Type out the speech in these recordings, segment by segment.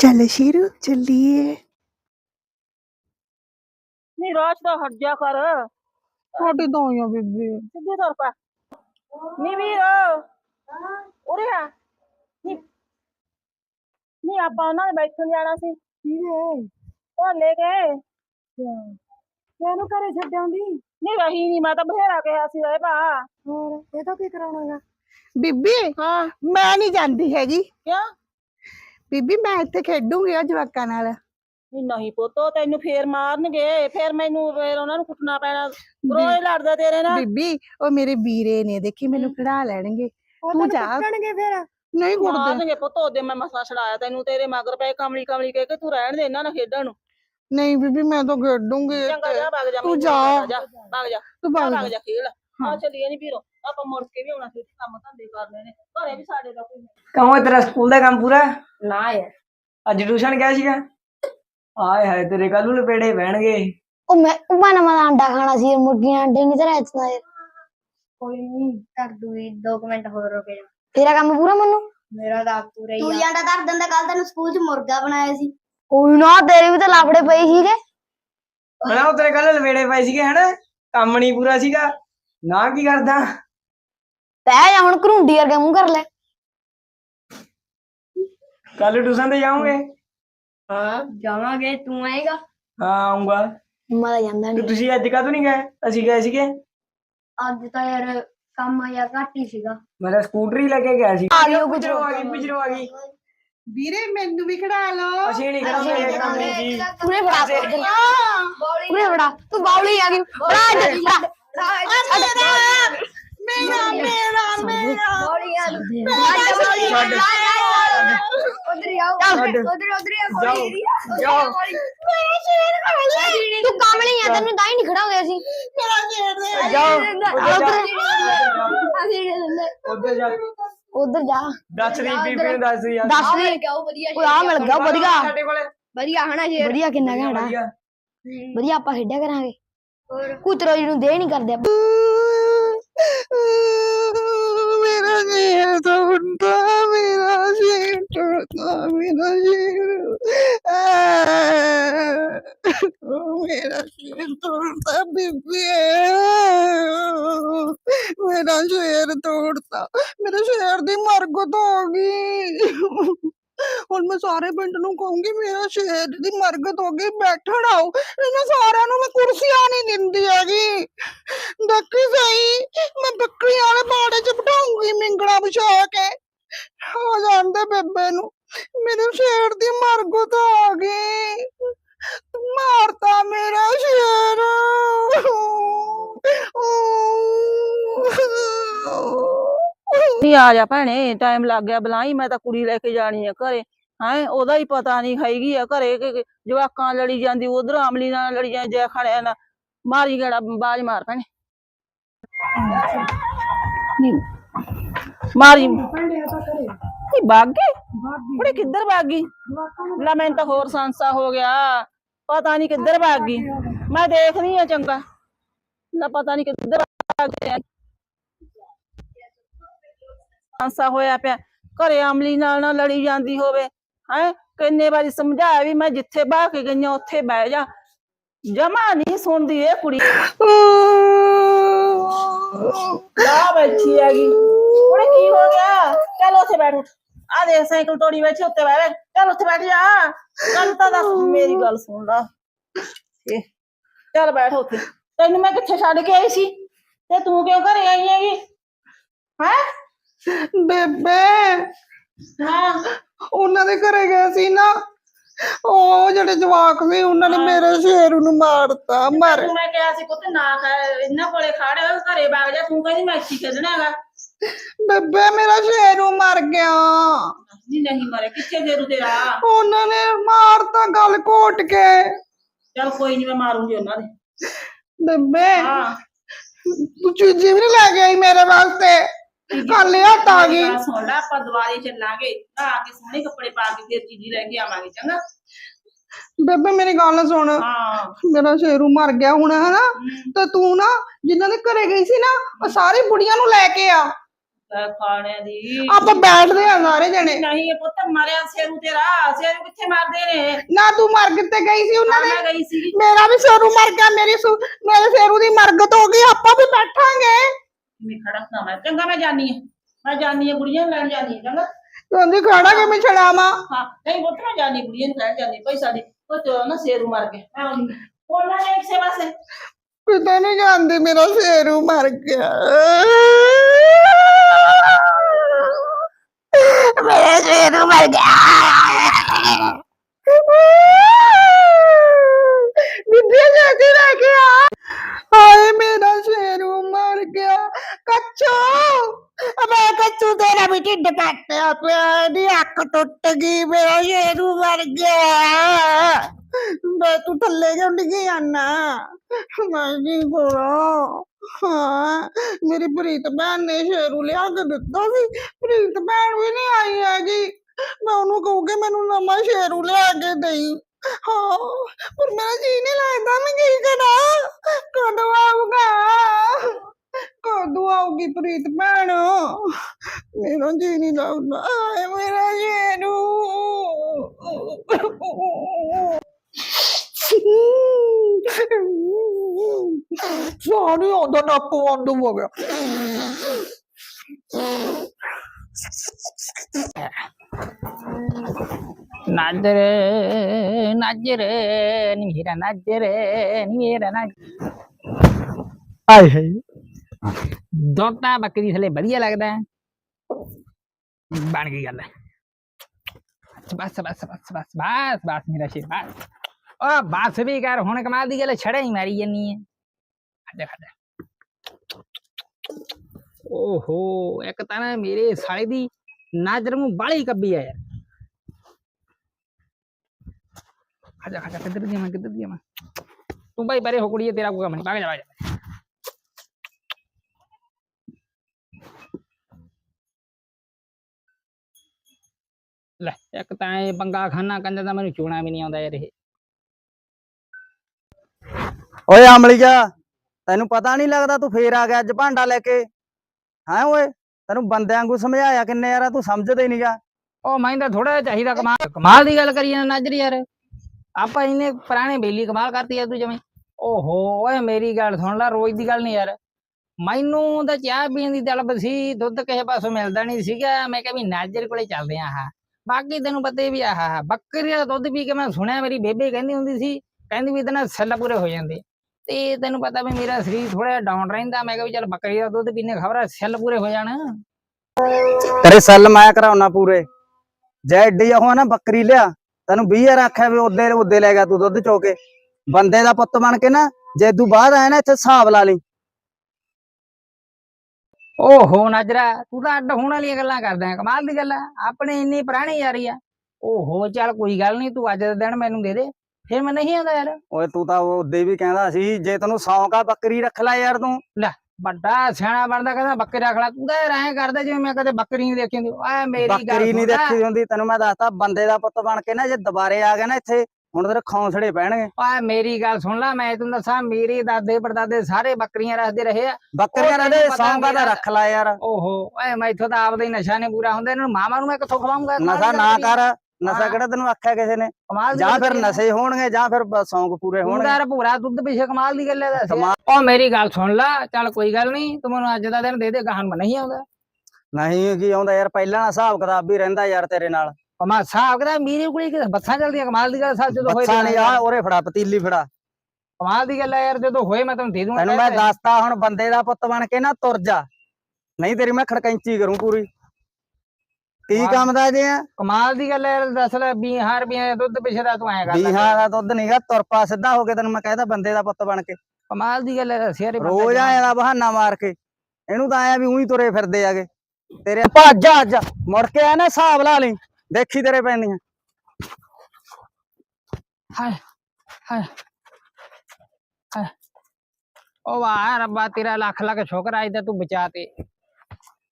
ਚੱਲ ਸ਼ੀਰੂ ਚੱਲੀਏ। ਨਹੀਂ ਰਾਜ ਦਾ ਹਟ ਜਾ ਕਰ। ਸਾਡੇ ਤਾਂ ਬੇਬੇ। ਸਿੱਧੇ ਤੌਰ ਪਾ। ਨਹੀਂ ਵੀਰ ਉਰੇ ਆ। ਨਹੀਂ ਨਹੀਂ ਆਪਾਂ ਉਹਨਾਂ ਦੇ ਬੈਠਣ ਜਾਣਾ ਸੀ। ਵੀਰੇ ਉਹ ਲੈ ਗਏ ਤੈਨੂੰ ਘਰੇ ਛੱਡਾਂਦੀ ਨਹੀਂ ਰਹੀ ਨਹੀਂ ਮੈਂ ਤਾਂ ਬਥੇਰਾ ਕਿਹਾ ਸੀ ਭਾ। ਹੋਰ ਇਹ ਤਾਂ ਕੀ ਕਰਾਉਣਾਗਾ ਬੀਬੀ ਹਾਂ। ਮੈਂ ਨਹੀਂ ਜਾਂਦੀ ਹੈਗੀ। ਕਿਉਂ? ਬੀਬੀ ਮੈਂ ਇੱਥੇ ਖੇਡੂੰਗੀ ਆ ਜਵਾਕਾਂ ਨਾਲ। ਨਹੀਂ ਨਹੀਂ ਪੁੱਤੋ ਤੈਨੂੰ ਫੇਰ ਮਾਰਨਗੇ। ਫੇਰ ਮੈਨੂੰ ਫੇਰ ਉਹਨਾਂ ਨੂੰ ਕੁੱਟਣਾ ਪੈਣਾ। ਰੋਜ਼ ਲੜਦਾ ਤੇਰੇ ਨਾਲ। ਬੀਬੀ ਉਹ ਮੇਰੇ ਵੀਰੇ ਨੇ ਦੇਖੀ ਮੈਨੂੰ ਖੜਾ ਲੈਣਗੇ। ਤੂੰ ਜਾ। ਕੁੱਟਣਗੇ ਫਿਰ। ਨਹੀਂ ਕੁੱਟਦੇ। ਮਾਰਨਗੇ ਪੁੱਤ ਉਹਦੇ ਮੈਂ ਮਸਾ ਛੜਾਇਆ ਤੈਨੂੰ ਤੇਰੇ ਮਗਰ ਪਏ ਕਮਲੀ ਕਮਲੀ ਕਹਿ ਕੇ ਤੂੰ ਰਹਿਣ ਦੇ ਇਹਨਾਂ ਨਾਲ ਖੇਡਣ ਨੂੰ। ਨਹੀਂ ਬੀਬੀ ਮੈਂ ਤਾਂ ਖੇਡੂੰਗੀ ਚੰਗਾ ਇੱਥੇ। ਜਾ ਭੱਗ ਜਾ ਤੂੰ ਮੈਨੂੰ ਜਾ। ਜਾ ਭੱਗ ਜਾ। ਤੂੰ ਭੱਗ ਜਾ ਖੇਡ। ਆ। ਚੱਲੀਏ ਨਹੀਂ ਵੀਰੋ ਆਪਾਂ ਮੁੜ ਕੇ ਵੀ ਆਉਣਾ ਸੀ ਕੰਮ ਧੰਦੇ ਕਰਨੇ ਨੇ ਘਰੇ ਵੀ ਸਾਡੇ ਦਾ ਕੋਈ ਕਹੋ ਤੇਰਾ ਸਕੂਲ ਦਾ ਕੰਮ ਪੂਰਾ? ਨਾ ਯਾਰ। ਅੱਜ ਟਿਊਸ਼ਨ ਗਿਆ ਸੀਗਾ? ਹਾਏ ਹਾਏ ਤੇਰੇ ਕੱਲ ਨੂੰ ਲਪੇੜੇ ਬਹਿਣਗੇ ਉਹ ਮੈਂ ਉਮਾ ਨਾ ਮੈਂ ਅੰਡਾ ਖਾਣਾ ਸੀ ਮੁਰਗੀਆਂ ਅੰਡੇ ਨਹੀਂ ਤਰ੍ਹਾਂ ਇਤਨਾ ਯਾਰ ਕੋਈ ਨਹੀਂ ਕਰ ਦੂਗੀ 2 ਮਿੰਟ ਹੋਰ ਰੁਕ ਜਾ। ਤੇਰਾ ਕੰਮ ਪੂਰਾ ਮੈਨੂੰ? ਮੇਰਾ ਤਾਂ ਆਪ ਪੂਰਾ ਹੀ ਤੂੰ ਜਾਂਦਾ ਧਰ ਦਿੰਦਾ ਕੱਲ ਤੈਨੂੰ ਸਕੂਲ 'ਚ ਮੁਰਗਾ ਬਣਾਇਆ ਸੀ। ਕੋਈ ਨਾ ਤੇਰੇ ਵੀ ਤਾਂ ਲਾਫੜੇ ਪਏ ਸੀਗੇ। ਹਣਾ ਉਹ ਤੇਰੇ ਕੱਲ ਲਪੇੜੇ ਪਏ ਸੀਗੇ ਹਨਾ। ਕੰਮ ਨਹੀਂ ਪੂਰਾ ਸੀਗਾ। ਨਾ ਕੀ ਕਰਦਾ? ਤੈ ਜਾ ਹੁਣ ਘਰੁੰਡੀ ਵਰਗਾ ਮੂੰਹ ਕਰ ਲੈ। ਕੱਲ ਟਿਊਸ਼ਨ ਤੇ ਜਾਓਗੇ ਹਾਂ ਜਾਵਾਂਗੇ ਤੂੰ ਆਏਗਾ? ਹਾਂ ਆਉਂਗਾ ਮੈਂ ਤਾਂ ਜਾਂਦਾ ਤੇ ਨਹੀਂ ਤੁਸੀਂ ਅੱਜ ਕਾਹਤੋਂ ਨਹੀਂ ਗਏ? ਅਸੀਂ ਗਏ ਸੀਗੇ। ਅੱਜ ਤਾਂ ਯਾਰ ਕੰਮ ਆਇਆ ਘੱਟ ਹੀ ਸੀਗਾ। ਮੈਂ ਤਾਂ ਸਕੂਟਰੀ ਲੈ ਕੇ ਗਿਆ ਸੀ। ਆ ਕੁਝ ਪਿਛਰੋ ਆ ਗਈ ਪਿਛਰੋ ਆ ਗਈ। ਵੀਰੇ ਮੈਨੂੰ ਵੀ ਖੜਾ ਲਓ। ਅਸੀਂ ਨਹੀਂ ਕੰਮ ਨਹੀਂ ਜੀ। ਤੂਨੇ ਬੜਾ ਬੜਾ ਤੂੰ ਬਾਉਲੀ ਆ ਗਈ। ਬੜਾ ਇੱਧਰ, ਬੜਾ ਮੇਰਾ ਮੇਰਾ ਮੇਰਾ ਛੱਡ ਉਧਰ ਆਓ ਛੱਡ। ਉਧਰ ਉਧਰ ਜਾਓ ਜਾਓ ਤੂੰ ਕੰਮ ਨਹੀਂ ਆ ਤੈਨੂੰ ਤਾਂ ਹੀ ਨਹੀਂ ਖੜਾਉਂਦੇ ਅਸੀਂ ਜਾਓ ਉਧਰ ਉੱਧਰ ਜਾ ਉਧਰ ਜਾ ਦੱਸ ਰਹੀ ਬੀਬੀ ਨੂੰ ਦੱਸ ਯਾਰ ਦੱਸ ਦੇ ਓਏ ਆ ਮਿਲ ਗਿਆ ਵਧੀਆ ਸਾਡੇ ਕੋਲੇ ਵਧੀਆ ਹਨਾ ਸ਼ੇਰ ਵਧੀਆ ਕਿੰਨਾ ਘੰਟਾ ਵਧੀਆ ਵਧੀਆ ਆਪਾਂ ਖੇਡਿਆ ਕਰਾਂਗੇ ਕੁਤਰੋ ਜੀ ਨੂੰ ਦੇ ਨਹੀਂ ਕਰਦੇ ਮੇਰਾ ਸ਼ੇਰ ਟੁੱਟਦਾ ਮੇਰਾ ਸ਼ੇਰ ਟੁੱਟਦਾ ਮੇਰਾ ਸ਼ੇਰ ਮੇਰਾ ਸ਼ੇਰ ਟੁੱਟਦਾ ਬੀਬੀ। ਮੇਰਾ ਸ਼ੇਰ ਟੁੱਟਦਾ ਮੇਰੇ ਸ਼ੇਰ ਦੀ ਮਰਗਤ ਹੋ ਗਈ। ਹੁਣ ਮੈਂ ਸਾਰੇ ਪਿੰਡ ਨੂੰ ਕਹੂੰਗੀ, ਮੇਰਾ ਸ਼ੇਰ ਦੀ ਮਰਗਤ ਹੋ ਗਈ, ਬੈਠਣ ਆਓ। ਇਹਨਾਂ ਸਾਰਿਆਂ ਨੂੰ ਮੈਂ ਕੁਰਸੀਆਂ ਨਹੀਂ ਦਿੰਦੀ ਹੈਗੀ। ਦੇਖੀ ਸਹੀ, ਮੈਂ ਬੱਕਰੀ ਵਾਲੇ ਬਾੜੇ 'ਚ ਬਿਠਾਉਂਗੀ ਮਿੰਗਣਾ ਵਿਛਾ ਕੇ। ਆ ਜਾਂਦੇ ਬੇਬੇ ਨੂੰ। ਮੇਰੇ ਸ਼ੇਰ ਦੀ ਮਰਗਤ ਆ ਗਈ। ਮਾਰਤਾ ਮੇਰਾ ਸ਼ੇਰ ਨਹੀਂ ਆ ਜਾ ਭੈਣੇ ਟਾਈਮ ਲੱਗ ਗਿਆ, ਬਲਾਈ, ਮੈਂ ਤਾਂ ਕੁੜੀ ਲੈ ਕੇ ਜਾਣੀ ਆ ਘਰੇ। ਹੈ ਉਹਦਾ ਹੀ ਪਤਾ ਨਹੀਂ ਖਾਈਗੀ ਆ ਘਰੇ ਕਿ ਕਿ ਜਵਾਕਾਂ ਲੜੀ ਜਾਂਦੀ ਉਧਰ ਆਮਲੀ ਨਾਲ ਲੜੀ ਜਾਂਦੀ ਜੈ ਖੜਿਆ ਨਾ ਮਾਰੀ ਗੜਾ ਬਾਜ ਮਾਰ ਭੈਣੇ ਨਹੀਂ ਮਾਰੀ ਨਹੀਂ ਬਾਗੇ ਕੁੜੇ ਕਿੱਧਰ ਭਾਗੀ ਲੈ ਮੈਨੂੰ ਤਾਂ ਹੋਰ ਸੰਸਾ ਹੋ ਗਿਆ ਪਤਾ ਨਹੀਂ ਕਿੱਧਰ ਭਾਗੀ ਮੈਂ ਦੇਖਦੀ ਆ ਚੰਗਾ ਨਾ ਪਤਾ ਨਹੀਂ ਕਿੱਧਰ ਭੱਗ ਗਿਆ ਹਾਸਾ ਹੋਇਆ ਪਿਆ ਘਰੇ ਅਮਲੀ ਨਾਲ ਨਾ ਲੜੀ ਜਾਂਦੀ ਹੋਵੇ ਹੈ? ਕਿੰਨੇ ਵਾਰੀ ਸਮਝਾਇਆ ਵੀ ਮੈਂ ਜਿੱਥੇ ਬਾਹ ਕੇ ਗਈਆਂ ਉੱਥੇ ਬਹਿ ਜਾ। ਜਮਾ ਨਹੀਂ ਸੁਣਦੀ ਇਹ ਕੁੜੀ। ਆ ਬੈਠੀ ਹੈਗੀ। ਕੁੜੇ ਕੀ ਹੋ ਗਿਆ? ਚੱਲ ਉੱਥੇ ਬੈਠ ਉੱਠ। ਆ ਦੇਖ ਸਾਈਕਲ ਤੋੜੀ ਬੈਠੀ ਉੱਤੇ ਬੈਠ ਚੱਲ ਉੱਥੇ ਬੈਠ ਜਾ। ਚੱਲ ਤਾਂ ਦੱਸ ਮੇਰੀ ਗੱਲ ਸੁਣ ਲਾ। ਇਹ, ਚੱਲ ਬੈਠ ਉੱਥੇ। ਤੈਨੂੰ ਮੈਂ ਕਿੱਥੇ ਛੱਡ ਕੇ ਆਈ ਸੀ? ਤੇ ਤੂੰ ਕਿਉਂ ਘਰੇ ਆਈ ਹੈਗੀ? ਹੈ? ਬੇਬੇ। ਹਾਂ। ਉਹਨਾਂ ਦੇ ਘਰੇ ਗਏ ਸੀ ਨਾ ਉਹ ਜਿਹੜੇ ਜਵਾਕ ਸੀ ਉਹਨਾਂ ਨੇ ਮੇਰੇ ਸ਼ੇਰ ਨੂੰ ਮਾਰਤਾ ਮਰ ਤੂੰ ਮੈਂ ਕਿਹਾ ਸੀ ਪੁੱਤ ਨਾ ਖਾ ਇਹਨਾਂ ਕੋਲੇ ਖੜੇ ਹੋ ਘਰੇ ਬਾਗ ਜਾ ਤੂੰ ਕਹਿੰਦੀ ਮੈਂ ਇੱਥੇ ਖੇਡਣਾ ਹੈਗਾ। ਬੇਬੇ ਮੇਰਾ ਸ਼ੇਰ ਮਰ ਗਿਆ। ਨਹੀਂ ਨਹੀਂ ਮਰੇ ਕਿੱਥੇ ਦੇ ਰੂ ਤੇਰਾ? ਉਹਨਾਂ ਨੇ ਮਾਰਤਾ ਗਲ ਘੋਟ ਕੇ। ਚਲ ਕੋਈ ਨਹੀਂ ਮੈਂ ਮਾਰੂੰਗੀ ਉਹਨਾਂ ਦੇ। ਬੇਬੇ ਹਾਂ। ਤੂੰ ਚੀਜ਼ੀ ਵੀ ਨਹੀਂ ਲੈ ਆਈ ਮੇਰੇ ਵਾਸਤੇ? ਗਈ ਮੇਰੀ ਗੱਲ ਸੁਣ ਲੈ ਆਪਾਂ ਦੁਬਾਰੇ ਚੱਲਾਂਗੇ ਆ ਕੇ ਸੋਹਣੇ ਕੱਪੜੇ ਪਾ ਕੇ ਫਿਰ ਚੀਜ਼ੀ ਲੈ ਕੇ ਆਵਾਂਗੇ ਚੰਗਾ? ਬੇਬੇ ਮੇਰੀ ਗੱਲ ਸੁਣ। ਹਾਂ। ਮੇਰਾ ਸ਼ੇਰੂ ਮਰ ਗਿਆ ਹੁਣ ਹਨਾ? ਤੇ ਤੂੰ ਨਾ ਜਿਨ੍ਹਾਂ ਦੇ ਘਰੇ ਗਈ ਸੀ ਨਾ ਉਹ ਸਾਰੀ ਬੁੜੀਆਂ ਨੂੰ ਲੈ ਕੇ ਆ। ਖਾਣੇ ਦੀ। ਆਪਾਂ ਬੈਠਦੇ ਆ ਸਾਰੇ ਜਣੇ। ਨਹੀਂ ਇਹ ਪੁੱਤ ਮਰਿਆ ਸੇਰੂ ਤੇਰਾ। ਸੇਰੂ ਕਿੱਥੇ ਮਰਦੇ ਨੇ? ਨਾ ਤੂੰ ਮਰਗ ਤੇ ਗਈ ਸੀ ਉਹਨਾਂ ਦੇ? ਮੈਂ ਗਈ ਸੀ ਮੇਰਾ ਵੀ ਸੇਰੂ ਮਰ ਗਿਆ ਮੇਰੀ ਮੇਰੇ ਸੇਰੂ ਦੀ ਮਰਗਤ ਹੋ ਗਈ ਆਪਾਂ ਵੀ ਬੈਠਾਂਗੇ। ਮੈਂ ਖੜਾ ਨਾ ਮੈਂ? ਚੰਗਾ ਮੈਂ ਜਾਨੀ ਆ ਮੈਂ ਜਾਨੀ ਆ ਬੁੜੀਆਂ ਨੂੰ ਲੈਣ ਜਾਨੀ ਆ ਚੰਗਾ? ਕਹਿੰਦੀ ਖੜਾ ਕੇ ਮੈਂ ਛੜਾਵਾਂ ਹਾਂ ਨਹੀਂ ਪੁੱਤ ਮੈਂ ਜਾਨੀ ਬੁੜੀਆਂ ਨੂੰ ਲੈਣ ਜਾਨੀ ਭਾਈ ਸਾਡੀ ਉਹ ਤੇ ਨਾ ਸੇਰੂ ਮਰ ਗਏ ਮੈਂ ਆਉਂਦੀ ਉਹਨਾਂ ਨੇ ਇੱਕ ਸੇਵਾ ਸੇ ਕਿਤੇ ਨਹੀਂ ਜਾਂਦੀ ਮੇਰਾ ਸੇਰੂ ਮਰ ਗਿਆ। ਮੇਰਾ ਸੇਰੂ ਮਰ ਗਿਆ। ਵਿਦਿਆ ਜਾ ਕੇ ਲੈ ਹਾਏ, ਮੇਰਾ ਸੇਰੂ ਮਰ ਗਿਆ। ਕੱਚੋ ਮੈਂ ਕੱਚੂ ਤੇਰਾ ਵੀ ਢਿੱਡ ਕੱਟਿਆ ਪਿਆ ਦੀ ਅੱਖ ਟੁੱਟ ਗਈ, ਮੇਰਾ ਸੇਰੂ ਮਰ ਗਿਆ। ਮੈਂ ਤੂੰ ਥੱਲੇ ਕਿਉਂ ਡਿੱਗੀ ਆਨਾ। ਮੈਂ ਕੀ ਕਰਾਂ ਹਾਂ, ਮੇਰੀ ਪ੍ਰੀਤ ਭੈਣ ਨੇ ਸ਼ੇਰੂ ਲਿਆ ਕੇ ਦਿੱਤਾ ਸੀ। ਪ੍ਰੀਤ ਭੈਣ ਵੀ ਨਹੀਂ ਆਈ ਹੈਗੀ। ਮੈਂ ਉਹਨੂੰ ਕਹੂੰਗੀ ਮੈਨੂੰ ਨਵਾਂ ਸ਼ੇਰੂ ਲਿਆ ਕੇ ਦੇਈ। ਹਾਂ, ਪਰ ਮੇਰਾ ਜੀ ਨਹੀਂ ਲੱਗਦਾ ਮੈਂ ਕੀ ਕਰਾਂ? ਕਦੋਂ ਆਊਗਾ? ਕਦੋਂ ਆਊਗੀ ਪ੍ਰੀਤ ਭੈਣ? ਮੇਰਾ ਜੀ ਨਹੀਂ ਲੱਗਦਾ, ਆਏ ਮੇਰਾ ਸ਼ੇਰੂ ਸਾਰੀ ਆਉਂਦਾ ਨੱਕ ਬੰਦ ਹੋ ਗਿਆ। ਨਜ਼ਰ ਨਜ਼ਰ ਨੀ ਮੇਰਾ ਨਜ਼ਰ ਨੀ ਮੇਰਾ ਨਜ਼ਰ ਆਏ ਹੈ ਦੋਤਾ ਬੱਕਰੀ ਥਲੇ ਵਧੀਆ ਲੱਗਦਾ ਹੈ ਬਣ ਗਈ ਗੱਲ ਬਸ ਬਸ ਬਸ ਬਸ ਬਸ ਬਸ ਮੇਰਾ ਸ਼ੇਰ ਬਸ ਓ ਬਸ ਵੀ ਕਰ ਹੁਣ ਕਮਾਲ ਦੀ ਗੱਲ ਛੜੇ ਹੀ ਮਾਰੀ ਜੰਨੀ ਹੈ ਖੱਜਾ ਖੱਜਾ ਓਹੋ ਇੱਕ ਤਾਂ ਨਾ ਮੇਰੇ ਸਾਲੇ ਦੀ ਨਜ਼ਰ ਨੂੰ ਬਾਲੀ ਕੱਬੀ ਆ ਯਾਰ ਖੱਜਾ ਕਿੱਧਰ ਦੀ ਮੈਂ ਕਿੱਧਰ ਦੀ ਮੈਂ ਤੂੰ ਭਾਈ ਪਰੇ ਹੋ ਕੁੜੀਏ ਤੇਰਾ ਕੋਈ ਕੰਮ ਨਹੀਂ ਭਾਗ ਜਾ ਭਾਗ ਜਾ ਲੈ ਇੱਕ ਤਾਂ ਇਹ ਪੰਗਾ ਖਾਨਾ ਕੰਜਰ ਦਾ ਮੈਨੂੰ ਚੂਣਾ ਵੀ ਨਹੀਂ ਆਉਂਦਾ ਯਾਰ ਇਹ ਓਏ ਅਮਲੀਆ ਤੈਨੂੰ ਪਤਾ ਨਹੀਂ ਲੱਗਦਾ ਤੂੰ ਫੇਰ ਆ ਗਿਆ ਅੱਜ ਭਾਂਡਾ ਲੈ ਕੇ। ਹੈਂ ਓਏ ਤੈਨੂੰ ਬੰਦਿਆਂ ਵਾਂਗੂ ਸਮਝਾਇਆ ਕਿੰਨੇ ਯਾਰ ਤੂੰ ਸਮਝਦਾ ਹੀ ਨਹੀਂਗਾ ਉਹ ਮੈਂ ਤਾਂ ਥੋੜਾ ਜਿਹਾ ਚਾਹੀਦਾ ਕਮਾਲ। ਕਮਾਲ ਦੀ ਗੱਲ ਕਰੀ ਜਾਂਦਾ ਨਜ਼ਰ ਯਾਰ। ਆਪਾਂ ਇਹਨੇ ਪੁਰਾਣੇ ਬੇਲੀ ਕਮਾਲ ਕਰਤੀ ਆ ਤੂੰ ਜਵੇਂ ਓਹੋ, ਓਏ ਮੇਰੀ ਗੱਲ ਸੁਣ ਲੈ, ਰੋਜ਼ ਦੀ ਗੱਲ ਨਹੀਂ ਯਾਰ। ਮੈਨੂੰ ਤਾਂ ਚਾਹ ਪੀਣ ਦੀ ਤਲਬ ਸੀ, ਦੁੱਧ ਕਿਸੇ ਪਾਸੋਂ ਮਿਲਦਾ ਨਹੀਂ ਸੀਗਾ। ਮੈਂ ਕਿਹਾ ਵੀ ਨਾਜਰ ਕੋਲੇ ਚੱਲਦੇ ਆ ਆਹ। ਬਾਕੀ ਤੈਨੂੰ ਪਤਾ ਵੀ ਆਹ ਬੱਕਰੀ ਦਾ ਦੁੱਧ ਪੀ ਕੇ ਮੈਂ ਸੁਣਿਆ, ਮੇਰੀ ਬੇਬੇ ਕਹਿੰਦੀ ਹੁੰਦੀ ਸੀ, ਕਹਿੰਦੀ ਵੀ ਇਹਦੇ ਨਾਲ ਸੈੱਲ ਪੂਰੇ ਹੋ ਜਾਂਦੇ। ਤੇ ਤੈਨੂੰ ਪਤਾ ਵੀ ਮੇਰਾ ਸਰੀਰ ਥੋੜਾ ਜਿਹਾ ਡਾਊਨ ਰਹਿੰਦਾ, ਮੈਂ ਕਿਹਾ ਵੀ ਚੱਲ ਬੱਕਰੀ ਦਾ ਦੁੱਧ ਪੀਨੇ ਖਬਰ ਸੈੱਲ ਪੂਰੇ ਹੋ ਜਾਣ। ਤੇਰੇ ਸੈੱਲ ਮੈਂ ਕਰਾਉਣਾ ਪੂਰੇ। ਜੇ ਐਡੀ ਉਹ ਨਾ ਬੱਕਰੀ ਲਿਆ। ਤੈਨੂੰ 20 ਯਾਰ ਆਖਿਆ ਵੀ ਉਹਦੇ ਉਹਦੇ ਲੈ ਗਿਆ ਤੂੰ ਦੁੱਧ ਚੋ ਕੇ। ਬੰਦੇ ਦਾ ਪੁੱਤ ਬਣ ਕੇ ਨਾ ਜੇ ਤੂੰ ਬਾਅਦ ਆਇਆ ਨਾ ਇੱਥੇ ਹਿਸਾਬ ਲਾ ਲਈ। ਓਹੋ ਨਜਰਾ ਤੂੰ ਤਾਂ ਅੱਡ ਹੋਣ ਵਾਲੀਆਂ ਗੱਲਾਂ ਕਰਦਾ ਹੈ ਕਮਾਲ ਦੀ ਗੱਲ ਹੈ। ਆਪਣੇ ਇੰਨੀ ਪੁਰਾਣੀ ਯਾਰੀ ਆ। ਓਹੋ ਚੱਲ ਕੋਈ ਗੱਲ ਨਹੀਂ ਤੂੰ ਅੱਜ ਦਾ ਦਿਨ ਮੈਨੂੰ ਦੇ ਦੇ ਫਿਰ ਮੈਂ ਨਹੀਂ ਆਉਂਦਾ ਯਾਰ। ਓਏ ਤੂੰ ਤਾਂ ਉਹਦੇ ਵੀ ਕਹਿੰਦਾ ਸੀ ਜੇ ਤੈਨੂੰ ਸ਼ੌਂਕ ਆ ਬੱਕਰੀ ਰੱਖ ਲੈ ਯਾਰ ਤੂੰ। ਵੱਡਾ ਸਿਆਣਾ ਬਣਦਾ ਕਹਿੰਦਾ ਬੱਕਰੀ ਰੱਖ ਲੈ। ਤੂੰ ਤਾਂ ਐਂ ਕਰਦਾ ਜਿਵੇਂ ਮੈਂ ਕਦੇ ਬੱਕਰੀ ਨਹੀਂ ਦੇਖੀ ਹੁੰਦੀ। ਆ ਮੇਰੀ ਗੱਲ ਬੱਕਰੀ ਨਹੀਂ। ਦੇਖੀ ਹੁੰਦੀ ਤੈਨੂੰ ਮੈਂ ਦੱਸਤਾ ਬੰਦੇ ਦਾ ਪੁੱਤ ਬਣ ਕੇ ਨਾ ਜੇ ਦੁਬਾਰੇ ਆ ਗਿਆ ਨਾ ਇੱਥੇ ਹੁਣ ਤੇਰੇ ਖੌਂਸੜੇ ਪੈਣਗੇ। ਓਏ ਮੇਰੀ ਗੱਲ ਸੁਣ ਲੈ ਮੈਂ ਤੈਨੂੰ ਦੱਸਾਂ ਮੇਰੇ ਦਾਦੇ ਪੜਦਾਦੇ ਸਾਰੇ ਬੱਕਰੀਆਂ ਰੱਖਦੇ ਰਹੇ ਆ। ਬੱਕਰੀਆਂ ਤੈਨੂੰ ਦੇ ਪਤਾ ਸੌਂਗਾ ਦਾ ਰੱਖ ਲੈ ਯਾਰ। ਓਹੋ ਓਏ ਮੈਂ ਇੱਥੋਂ ਤਾਂ ਆਪਦਾ ਹੀ ਨਸ਼ਾ ਨੇ ਪੂਰਾ ਹੁੰਦਾ ਇਹਨਾਂ ਨੂੰ ਮਾਵਾਂ ਨੂੰ ਮੈਂ ਕਿੱਥੋਂ ਖਵਾਉਂਗਾ? ਨਸ਼ਾ ਨਾ ਕਰ। ਨਸ਼ਾ। ਕਿਹੜਾ ਤੈਨੂੰ ਆਖਿਆ ਕਿਸੇ ਨੇ? ਕਮਾਲ ਜਾਂ ਫਿਰ। ਨਸ਼ੇ ਹੋਣਗੇ ਜਾਂ ਫਿਰ ਸੌਂਗ ਪੂਰੇ ਹੋਣਗੇ। ਹੁੰਦਾ ਭੂਰਾ ਦੁੱਧ ਪਿੱਛੇ ਕਮਾਲ ਦੀ ਗੱਲ ਹੈ ਦੱਸ। ਕਮਾਲ- ਉਹ ਮੇਰੀ ਗੱਲ ਸੁਣ ਲੈ ਚੱਲ ਕੋਈ ਗੱਲ ਨਹੀਂ ਤੂੰ ਮੈਨੂੰ ਅੱਜ ਦਾ ਦਿਨ ਦੇ ਦੇ ਗਾਹਨ ਨਹੀਂ ਆਉਂਦਾ। ਨਹੀਂ ਕੀ ਆਉਂਦਾ ਯਾਰ? ਪਹਿਲਾਂ ਨਾ ਹਿਸਾਬ ਕਿਤਾਬ ਵੀ ਰਹਿੰਦਾ ਯਾਰ ਤੇਰੇ ਨਾਲ। ਕਮਾ ਸਾਹਿਬ ਕਹਿੰਦਾ ਮੇਰੇ ਕੋਲ ਕਿ ਬੱਸਾਂ ਚੱਲਦੀਆਂ ਕਮਾਲ ਦੀ ਗੱਲ ਸਾਹਿਬ ਜਦੋਂ ਹੋਏ ਨਹੀਂ ਆ ਉਰੇ ਫੜਾ ਪਤੀਲੀ ਫੜਾ। ਕਮਾਲ ਦੀ ਗੱਲ ਹੈ ਯਾਰ ਜਦੋਂ ਹੋਏ ਮੈਂ ਤੈਨੂੰ ਦੇ ਦੂੰਗਾ। ਤੈਨੂੰ ਮੈਂ। ਦੱਸਤਾ ਹੁਣ ਬੰਦੇ ਦਾ ਪੁੱਤ ਬਣ ਕੇ ਨਾ ਤੁਰ ਜਾ। ਨਹੀਂ ਤੇਰੀ ਮੈਂ ਖੜਕੈਂਚੀ ਕਰੂੰ ਪੂਰੀ। ਕੀ। ਕੰਮ ਦਾ ਜੇ ਕਮਾਲ ਦੀ ਗੱਲ ਹੈ ਦੱਸ ਲੈ 20 ਰੁਪਏ ਦਾ ਦੁੱਧ ਪਿੱਛੇ ਦਾ ਤੂੰ ਐਂ ਕਰ। ਬੀਹਾਂ ਦਾ ਦੁੱਧ ਨਹੀਂਗਾ ਤੁਰ ਪਾ ਸਿੱਧਾ ਹੋ ਕੇ ਤੈਨੂੰ ਮੈਂ ਕਹਿੰਦਾ ਬੰਦੇ ਦਾ ਪੁੱਤ ਬਣ ਕੇ। ਕਮਾਲ ਦੀ ਗੱਲ ਹੈ ਦੱਸ ਯਾਰ ਇਹ ਬੰਦਾ ਰੋਜ਼ ਆਇਆ ਦਾ ਬਹਾਨਾ ਮਾਰ ਕੇ। ਇਹਨੂੰ ਤਾਂ ਆਇਆ ਵੀ ਉਹੀ ਤੁਰੇ ਫਿਰਦੇ ਆਗੇ। ਤੇਰੇ ਭੱਜ ਜਾ ਅੱਜ ਮੁੜ ਕੇ ਆਇਆ ਨਾ ਹਿਸਾਬ ਲਾ ਲਈ। ਦੇਖੀ ਤੇਰੇ ਪੈਂਦੀਆਂ। ਹਾਏ ਹਾਏ ਹਾਏ। ਉਹ ਵਾਹ ਰੱਬਾ ਤੇਰਾ ਲੱਖ ਲੱਖ ਸ਼ੁਕਰ ਅੱਜ ਤਾਂ ਤੂੰ ਬਚਾ ਤੇ।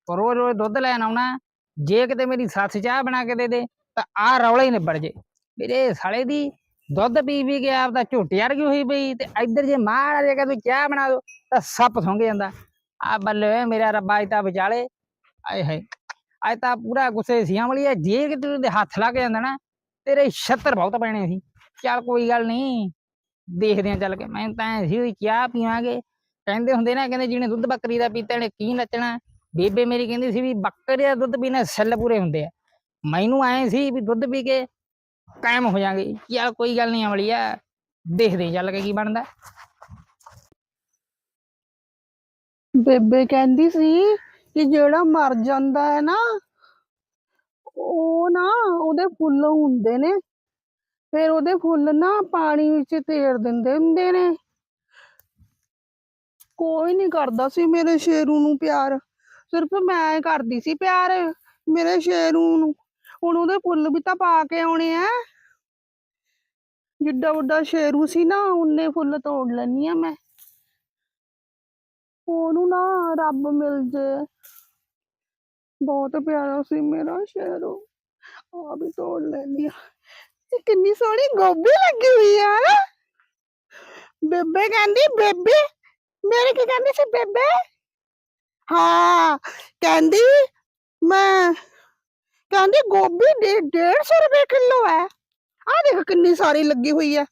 ਰੋਜ਼ ਰੋਜ਼ ਦੁੱਧ ਲੈਣ ਆਉਣਾ। ਜੇ ਕਿਤੇ ਮੇਰੀ ਸੱਸ ਚਾਹ ਬਣਾ ਕੇ ਦੇ ਦੇ, ਤਾਂ ਆ ਰੌਲਾ ਹੀ ਨਿਬੜ ਜੇ। ਮੇਰੇ ਸਾਲੇ ਦੀ ਦੁੱਧ ਪੀ ਪੀ ਕੇ ਆਪਦਾ ਝੋਟੀ ਵਰਗੀ ਹੋਈ ਪਈ? ਤੇ ਇੱਧਰ ਜੇ ਮਾੜਾ ਜੇ ਤੂੰ ਚਾਹ ਬਣਾ ਦੋ, ਤਾਂ ਸੱਪ ਸੁੰਘ ਜਾਂਦਾ। ਆ ਬੱਲੇ ਮੇਰਾ ਰੱਬਾ ਅੱਜ ਤਾਂ ਵਿਚਾਲੇ। ਆਏ ਹਾਏ, ਅੱਜ ਤਾਂ ਪੂਰਾ ਗੁੱਸੇ ਸੀ ਵਾਲੀ ਹੈ ਜੇ ਕਿ ਤੇਰੇ ਦੇ ਹੱਥ ਲੱਗ ਜਾਂਦਾ ਨਾ, ਤੇਰੇ 76 ਬਹੁਤ ਪੈਣੇ ਸੀ। ਚੱਲ ਕੋਈ ਗੱਲ ਨਹੀਂ ਦੇਖਦੇ ਆ ਚੱਲ ਕੇ। ਮੈਂ ਤਾਂ ਐਂ ਸੀ ਵੀ ਚਾਹ ਪੀਵਾਂਗੇ। ਕਹਿੰਦੇ ਹੁੰਦੇ ਨਾ, ਕਹਿੰਦੇ ਜਿਹਨੇ ਦੁੱਧ ਬੱਕਰੀ ਦਾ ਪੀਤਾ ਨੇ ਕੀ ਨੱਚਣਾ? ਬੇਬੇ ਮੇਰੀ ਕਹਿੰਦੀ ਸੀ ਵੀ ਬੱਕਰੇ ਦਾ ਦੁੱਧ ਪੀਣਾ ਸੈੱਲ ਪੂਰੇ ਹੁੰਦੇ ਆ। ਮੈਨੂੰ ਐਂ ਸੀ ਵੀ ਦੁੱਧ ਪੀ ਕੇ ਕਾਇਮ ਹੋ ਜਾਾਂਗੇ। ਚੱਲ ਕੋਈ ਗੱਲ ਨਹੀਂ ਅਮਲੀ ਆ ਦੇਖਦੇ ਚੱਲ ਕੇ ਕੀ ਬਣਦਾ। ਬੇਬੇ ਕਹਿੰਦੀ ਸੀ ਕਿ ਜਿਹੜਾ ਮਰ ਜਾਂਦਾ ਹੈ ਨਾ, ਉਹ ਨਾ ਉਹਦੇ ਫੁੱਲ ਹੁੰਦੇ ਨੇ। ਫਿਰ ਉਹਦੇ ਫੁੱਲ ਨਾ ਪਾਣੀ ਵਿੱਚ ਤੇਰ ਦਿੰਦੇ ਹੁੰਦੇ ਨੇ। ਕੋਈ ਨਹੀਂ ਕਰਦਾ ਸੀ ਮੇਰੇ ਸ਼ੇਰੂ ਨੂੰ ਪਿਆਰ। ਸਿਰਫ ਮੈਂ ਕਰਦੀ ਸੀ ਪਿਆਰ, ਮੇਰੇ ਸ਼ੇਰੂ ਨੂੰ। ਹੁਣ ਉਹਦੇ ਫੁੱਲ ਵੀ ਤਾਂ ਪਾ ਕੇ ਆਉਣੇ ਆ। ਜਿੱਡਾ ਵੱਡਾ ਸ਼ੇਰੂ ਸੀ ਨਾ, ਉਹਨੇ ਫੁੱਲ ਤੋੜ ਲੈਣੀ ਆ ਮੈਂ। ਉਹਨੂੰ ਨਾ ਰੱਬ ਮਿਲ ਜੇ। ਬਹੁਤ ਪਿਆਰਾ ਸੀ ਮੇਰਾ ਸ਼ੇਰੂ ਆ ਵੀ ਤੋੜ ਲੈਣੀ ਆ। ਇਹ ਕਿੰਨੀ ਸੋਹਣੀ ਗੋਭੀ ਲੱਗੀ ਹੋਈ ਆ। ਬੇਬੇ ਕਹਿੰਦੀ, ਬੇਬੇ, ਮੇਰੇ ਕੀ ਕਹਿੰਦੀ ਸੀ, ਬੇਬੇ? ਹਾਂ, ਕਹਿੰਦੀ ਮੈਂ, ਕਹਿੰਦੀ ਗੋਭੀ ਡੇ 150 ਰੁਪਏ ਕਿਲੋ ਹੈ ਆ ਦੇਖ ਕਿੰਨੀ ਸਾਰੀ ਲੱਗੀ ਹੋਈ ਹੈ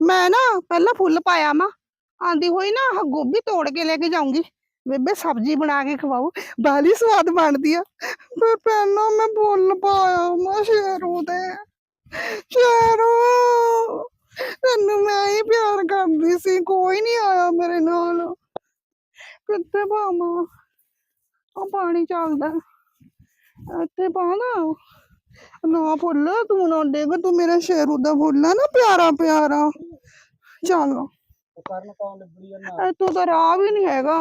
ਮੈਂ ਨਾ ਪਹਿਲਾਂ ਫੁੱਲ ਪਾਇਆ ਮਾ ਆਂਦੀ ਹੋਈ ਨਾ ਆਹ ਗੋਭੀ ਤੋੜ ਕੇ ਲੈ ਕੇ ਜਾਊਂਗੀ। ਬੇਬੇ ਸਬਜ਼ੀ ਬਣਾ ਕੇ ਖਵਾਉ ਬਾਲੀ ਸਵਾਦ ਬਣਦੀ ਆ। ਪਰ ਪਹਿਲਾਂ ਮੈਂ ਫੁੱਲ ਪਾਇਆ ਮਾ ਸ਼ੇਰੂ ਦੇ ਸ਼ੇਰੂ ਤੈਨੂੰ ਮੈਂ ਹੀ ਪਿਆਰ ਕਰਦੀ ਸੀ, ਕੋਈ ਨਹੀਂ ਆਇਆ ਮੇਰੇ ਨਾਲ। ਕਿੱਥੇ ਪਾਵਾਂ? ਆ ਪਾਣੀ ਚੱਲਦਾ। ਇੱਥੇ ਪਾ ਨਾ। ਨਾ ਤੂੰ ਨਾ ਡੇਗ, ਤੂੰ ਮੇਰਾ ਸ਼ੇਰੂ ਦਾ ਫੁੱਲ ਆ ਨਾ, ਪਿਆਰਾ ਪਿਆਰਾ। ਚੱਲ। ਕਰਨ ਕੌਣ ਤਾਂ ਰਾਹ ਵੀ ਨਹੀਂ ਹੈਗਾ।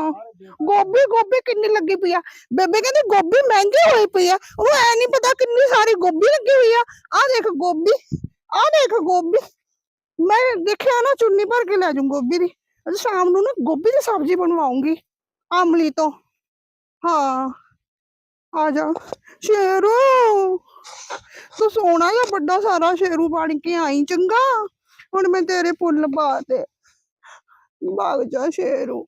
ਗੋਭੀ ਗੋਭੀ ਕਿੰਨੀ ਲੱਗੀ ਪਈ ਆ? ਬੇਬੇ ਕਹਿੰਦੀ ਗੋਭੀ ਮਹਿੰਗੀ ਹੋਈ ਪਈ ਆ। ਉਹ ਐ ਨਹੀਂ ਪਤਾ ਕਿੰਨੀ ਸਾਰੀ ਗੋਭੀ ਲੱਗੀ ਹੋਈ ਆ। ਆ ਦੇਖ ਗੋਭੀ ਆ ਦੇਖ ਗੋਭੀ। ਮੈਂ ਦੇਖਿਆ ਨਾ, ਚੁੰਨੀ ਭਰ ਕੇ ਲੈ ਜਾਊਂ ਗੋਭੀ ਦੀ। ਅੱਜ ਸ਼ਾਮ ਨੂੰ ਨਾ ਗੋਭੀ ਦੀ ਸਬਜ਼ੀ ਬਣਵਾਉਂਗੀ, ਆਮਲੀ ਤੋਂ। ਹਾਂ, ਆ ਜਾ। ਸ਼ੇਰੂ! ਤੂੰ ਸੋਹਣਾ ਜਿਹਾ ਵੱਡਾ ਸਾਰਾ ਸ਼ੇਰੂ ਬਣ ਕੇ ਆਈ, ਚੰਗਾ? ਹੁਣ ਮੈਂ ਤੇਰੇ ਫੁੱਲ ਪਾ ਤੇ ਭਾਗ ਜਾ Sheru.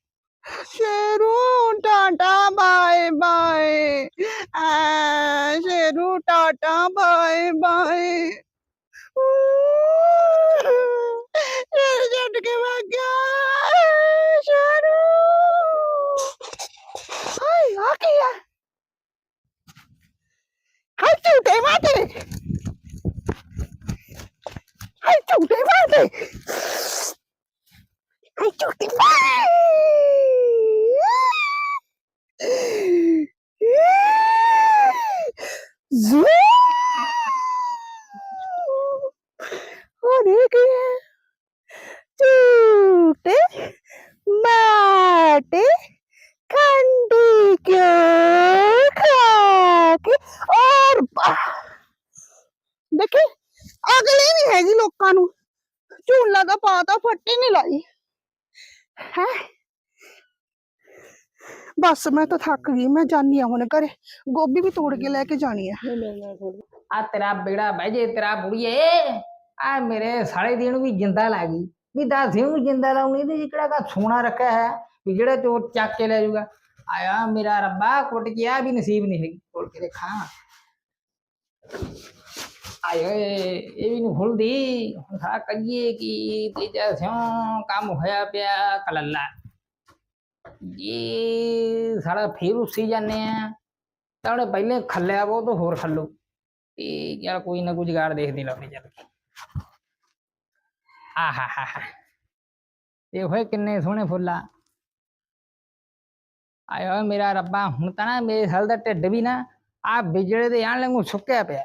Sheru, tata bye bye. ਆ ਸ਼ੇਰੂ, ਟਾਟਾ ਬਾਏ ਬਾਏ। ਛੱਡ ਕੇ ਵਾਗਿਆ ਬਸ ਮੈਂ ਤਾਂ ਥੱਕ ਗਈ ਮੈਂ ਜਾਨੀ ਆ ਹੁਣ ਘਰੇ ਗੋਭੀ ਵੀ ਤੋੜ ਕੇ ਲੈ ਕੇ ਜਾਣੀ ਆ ਆ ਤੇਰਾ ਬੇੜਾ ਬਹਿ ਜੇ ਤੇਰਾ ਬੁੜੀਏ ਆ ਮੇਰੇ ਸਾਲੇ ਦੀ ਨੂੰ ਵੀ ਜਿੰਦਾ ਲੱਗ ਗਈ ਵੀ ਦੱਸ ਇਹਨੂੰ ਜਿੰਦਾ ਲਾਉਣੀ ਤੇ ਕਿਹੜਾ ਕਾ ਸੋਨਾ ਰੱਖਿਆ ਹੈ ਵੀ ਜਿਹੜਾ ਚੋਰ ਚੱਕ ਕੇ ਲੈ ਜਾਊਗਾ ਆਇਆ ਮੇਰਾ ਰੱਬਾ ਕੁੱਟ ਗਿਆ ਵੀ ਨਸੀਬ ਨਹੀਂ ਹੈਗੀ ਖੋਲ ਕੇ ਦੇਖਾਂ ਆਏ ਓਏ ਇਹ ਵੀ ਨੂੰ ਖੁੱਲਦੀ ਹੁਣ ਸਾ ਕਰੀਏ ਕੀ ਤੇਜਾ ਸਿਉ ਕੰਮ ਹੋਇਆ ਪਿਆ ਕਲੱਲਾ ਇਹ ਸਾਡਾ ਫੇਰ ਉਸੀ ਜਾਂਦੇ ਆ ਤਾਂ ਉਹਨੇ ਪਹਿਲੇ ਖੱਲਿਆ ਉਹ ਤੋਂ ਹੋਰ ਖੱਲੋ ਤੇ ਯਾਰ ਕੋਈ ਨਾ ਕੋਈ ਜੁਗਾੜ ਦੇਖਦੇ ਲਾਉਣੇ ਚੱਲ ਕੇ ਆਹਾ ਹਾ ਹਾ ਇਹ ਹੋਏ ਕਿੰਨੇ ਸੋਹਣੇ ਫੁੱਲ ਆ ਆਇਆ ਮੇਰਾ ਰੱਬਾ ਹੁਣ ਤਾਂ ਨਾ ਮੇਰੇ ਸਾਲ ਦਾ ਢਿੱਡ ਵੀ ਨਾ ਆ ਬਿਜਲੇ ਦੇ ਆਣ ਲੰਗੂ ਸੁੱਕਿਆ ਪਿਆ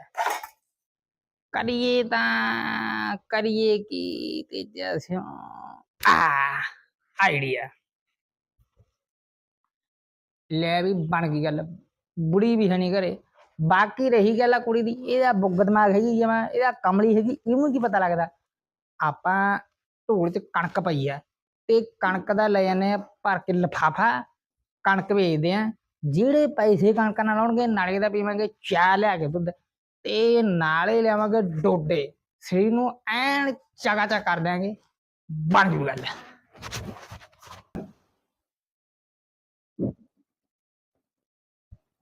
ਕਰੀਏ ਤਾਂ ਕਰੀਏ ਕੀ ਤੇ ਜਸਿਓ ਆ ਆਈਡੀਆ ਲੈ ਵੀ ਬਣ ਗਈ ਗੱਲ, ਬੁੜੀ ਵੀ ਹੈ ਘਰੇ। ਬਾਕੀ ਰਹੀ ਗੱਲ ਆ ਕੁੜੀ ਦੀ, ਇਹਦਾ ਬੁੱਗ ਦਿਮਾਗ ਹੈਗੀ ਜਮਾ, ਇਹਦਾ ਕਮਲੀ ਹੈਗੀ, ਇਹਨੂੰ ਕੀ ਪਤਾ ਲੱਗਦਾ? ਆਪਾਂ ਢੋਲ 'ਚ ਕਣਕ ਪਈ ਆ, ਤੇ ਕਣਕ ਦਾ ਲੈ ਜਾਂਦੇ ਆ ਭਰ ਕੇ ਲਫਾਫਾ, ਕਣਕ ਵੇਚਦੇ ਆ। ਜਿਹੜੇ ਪੈਸੇ ਕਣਕ ਨਾਲ ਆਉਣਗੇ, ਨਾਲੇ ਦਾ ਪੀਵਾਂਗੇ ਚਾਹ ਲਿਆ ਕੇ ਦੁੱਧ, ਤੇ ਨਾਲੇ ਲਿਆਵਾਂਗੇ ਡੋਡੇ। ਸਰੀਰ ਨੂੰ ਐਨ ਚਗਾ ਚਾ ਕਰ ਦਿਆਂਗੇ, ਬਣ ਜੂ ਗੱਲ।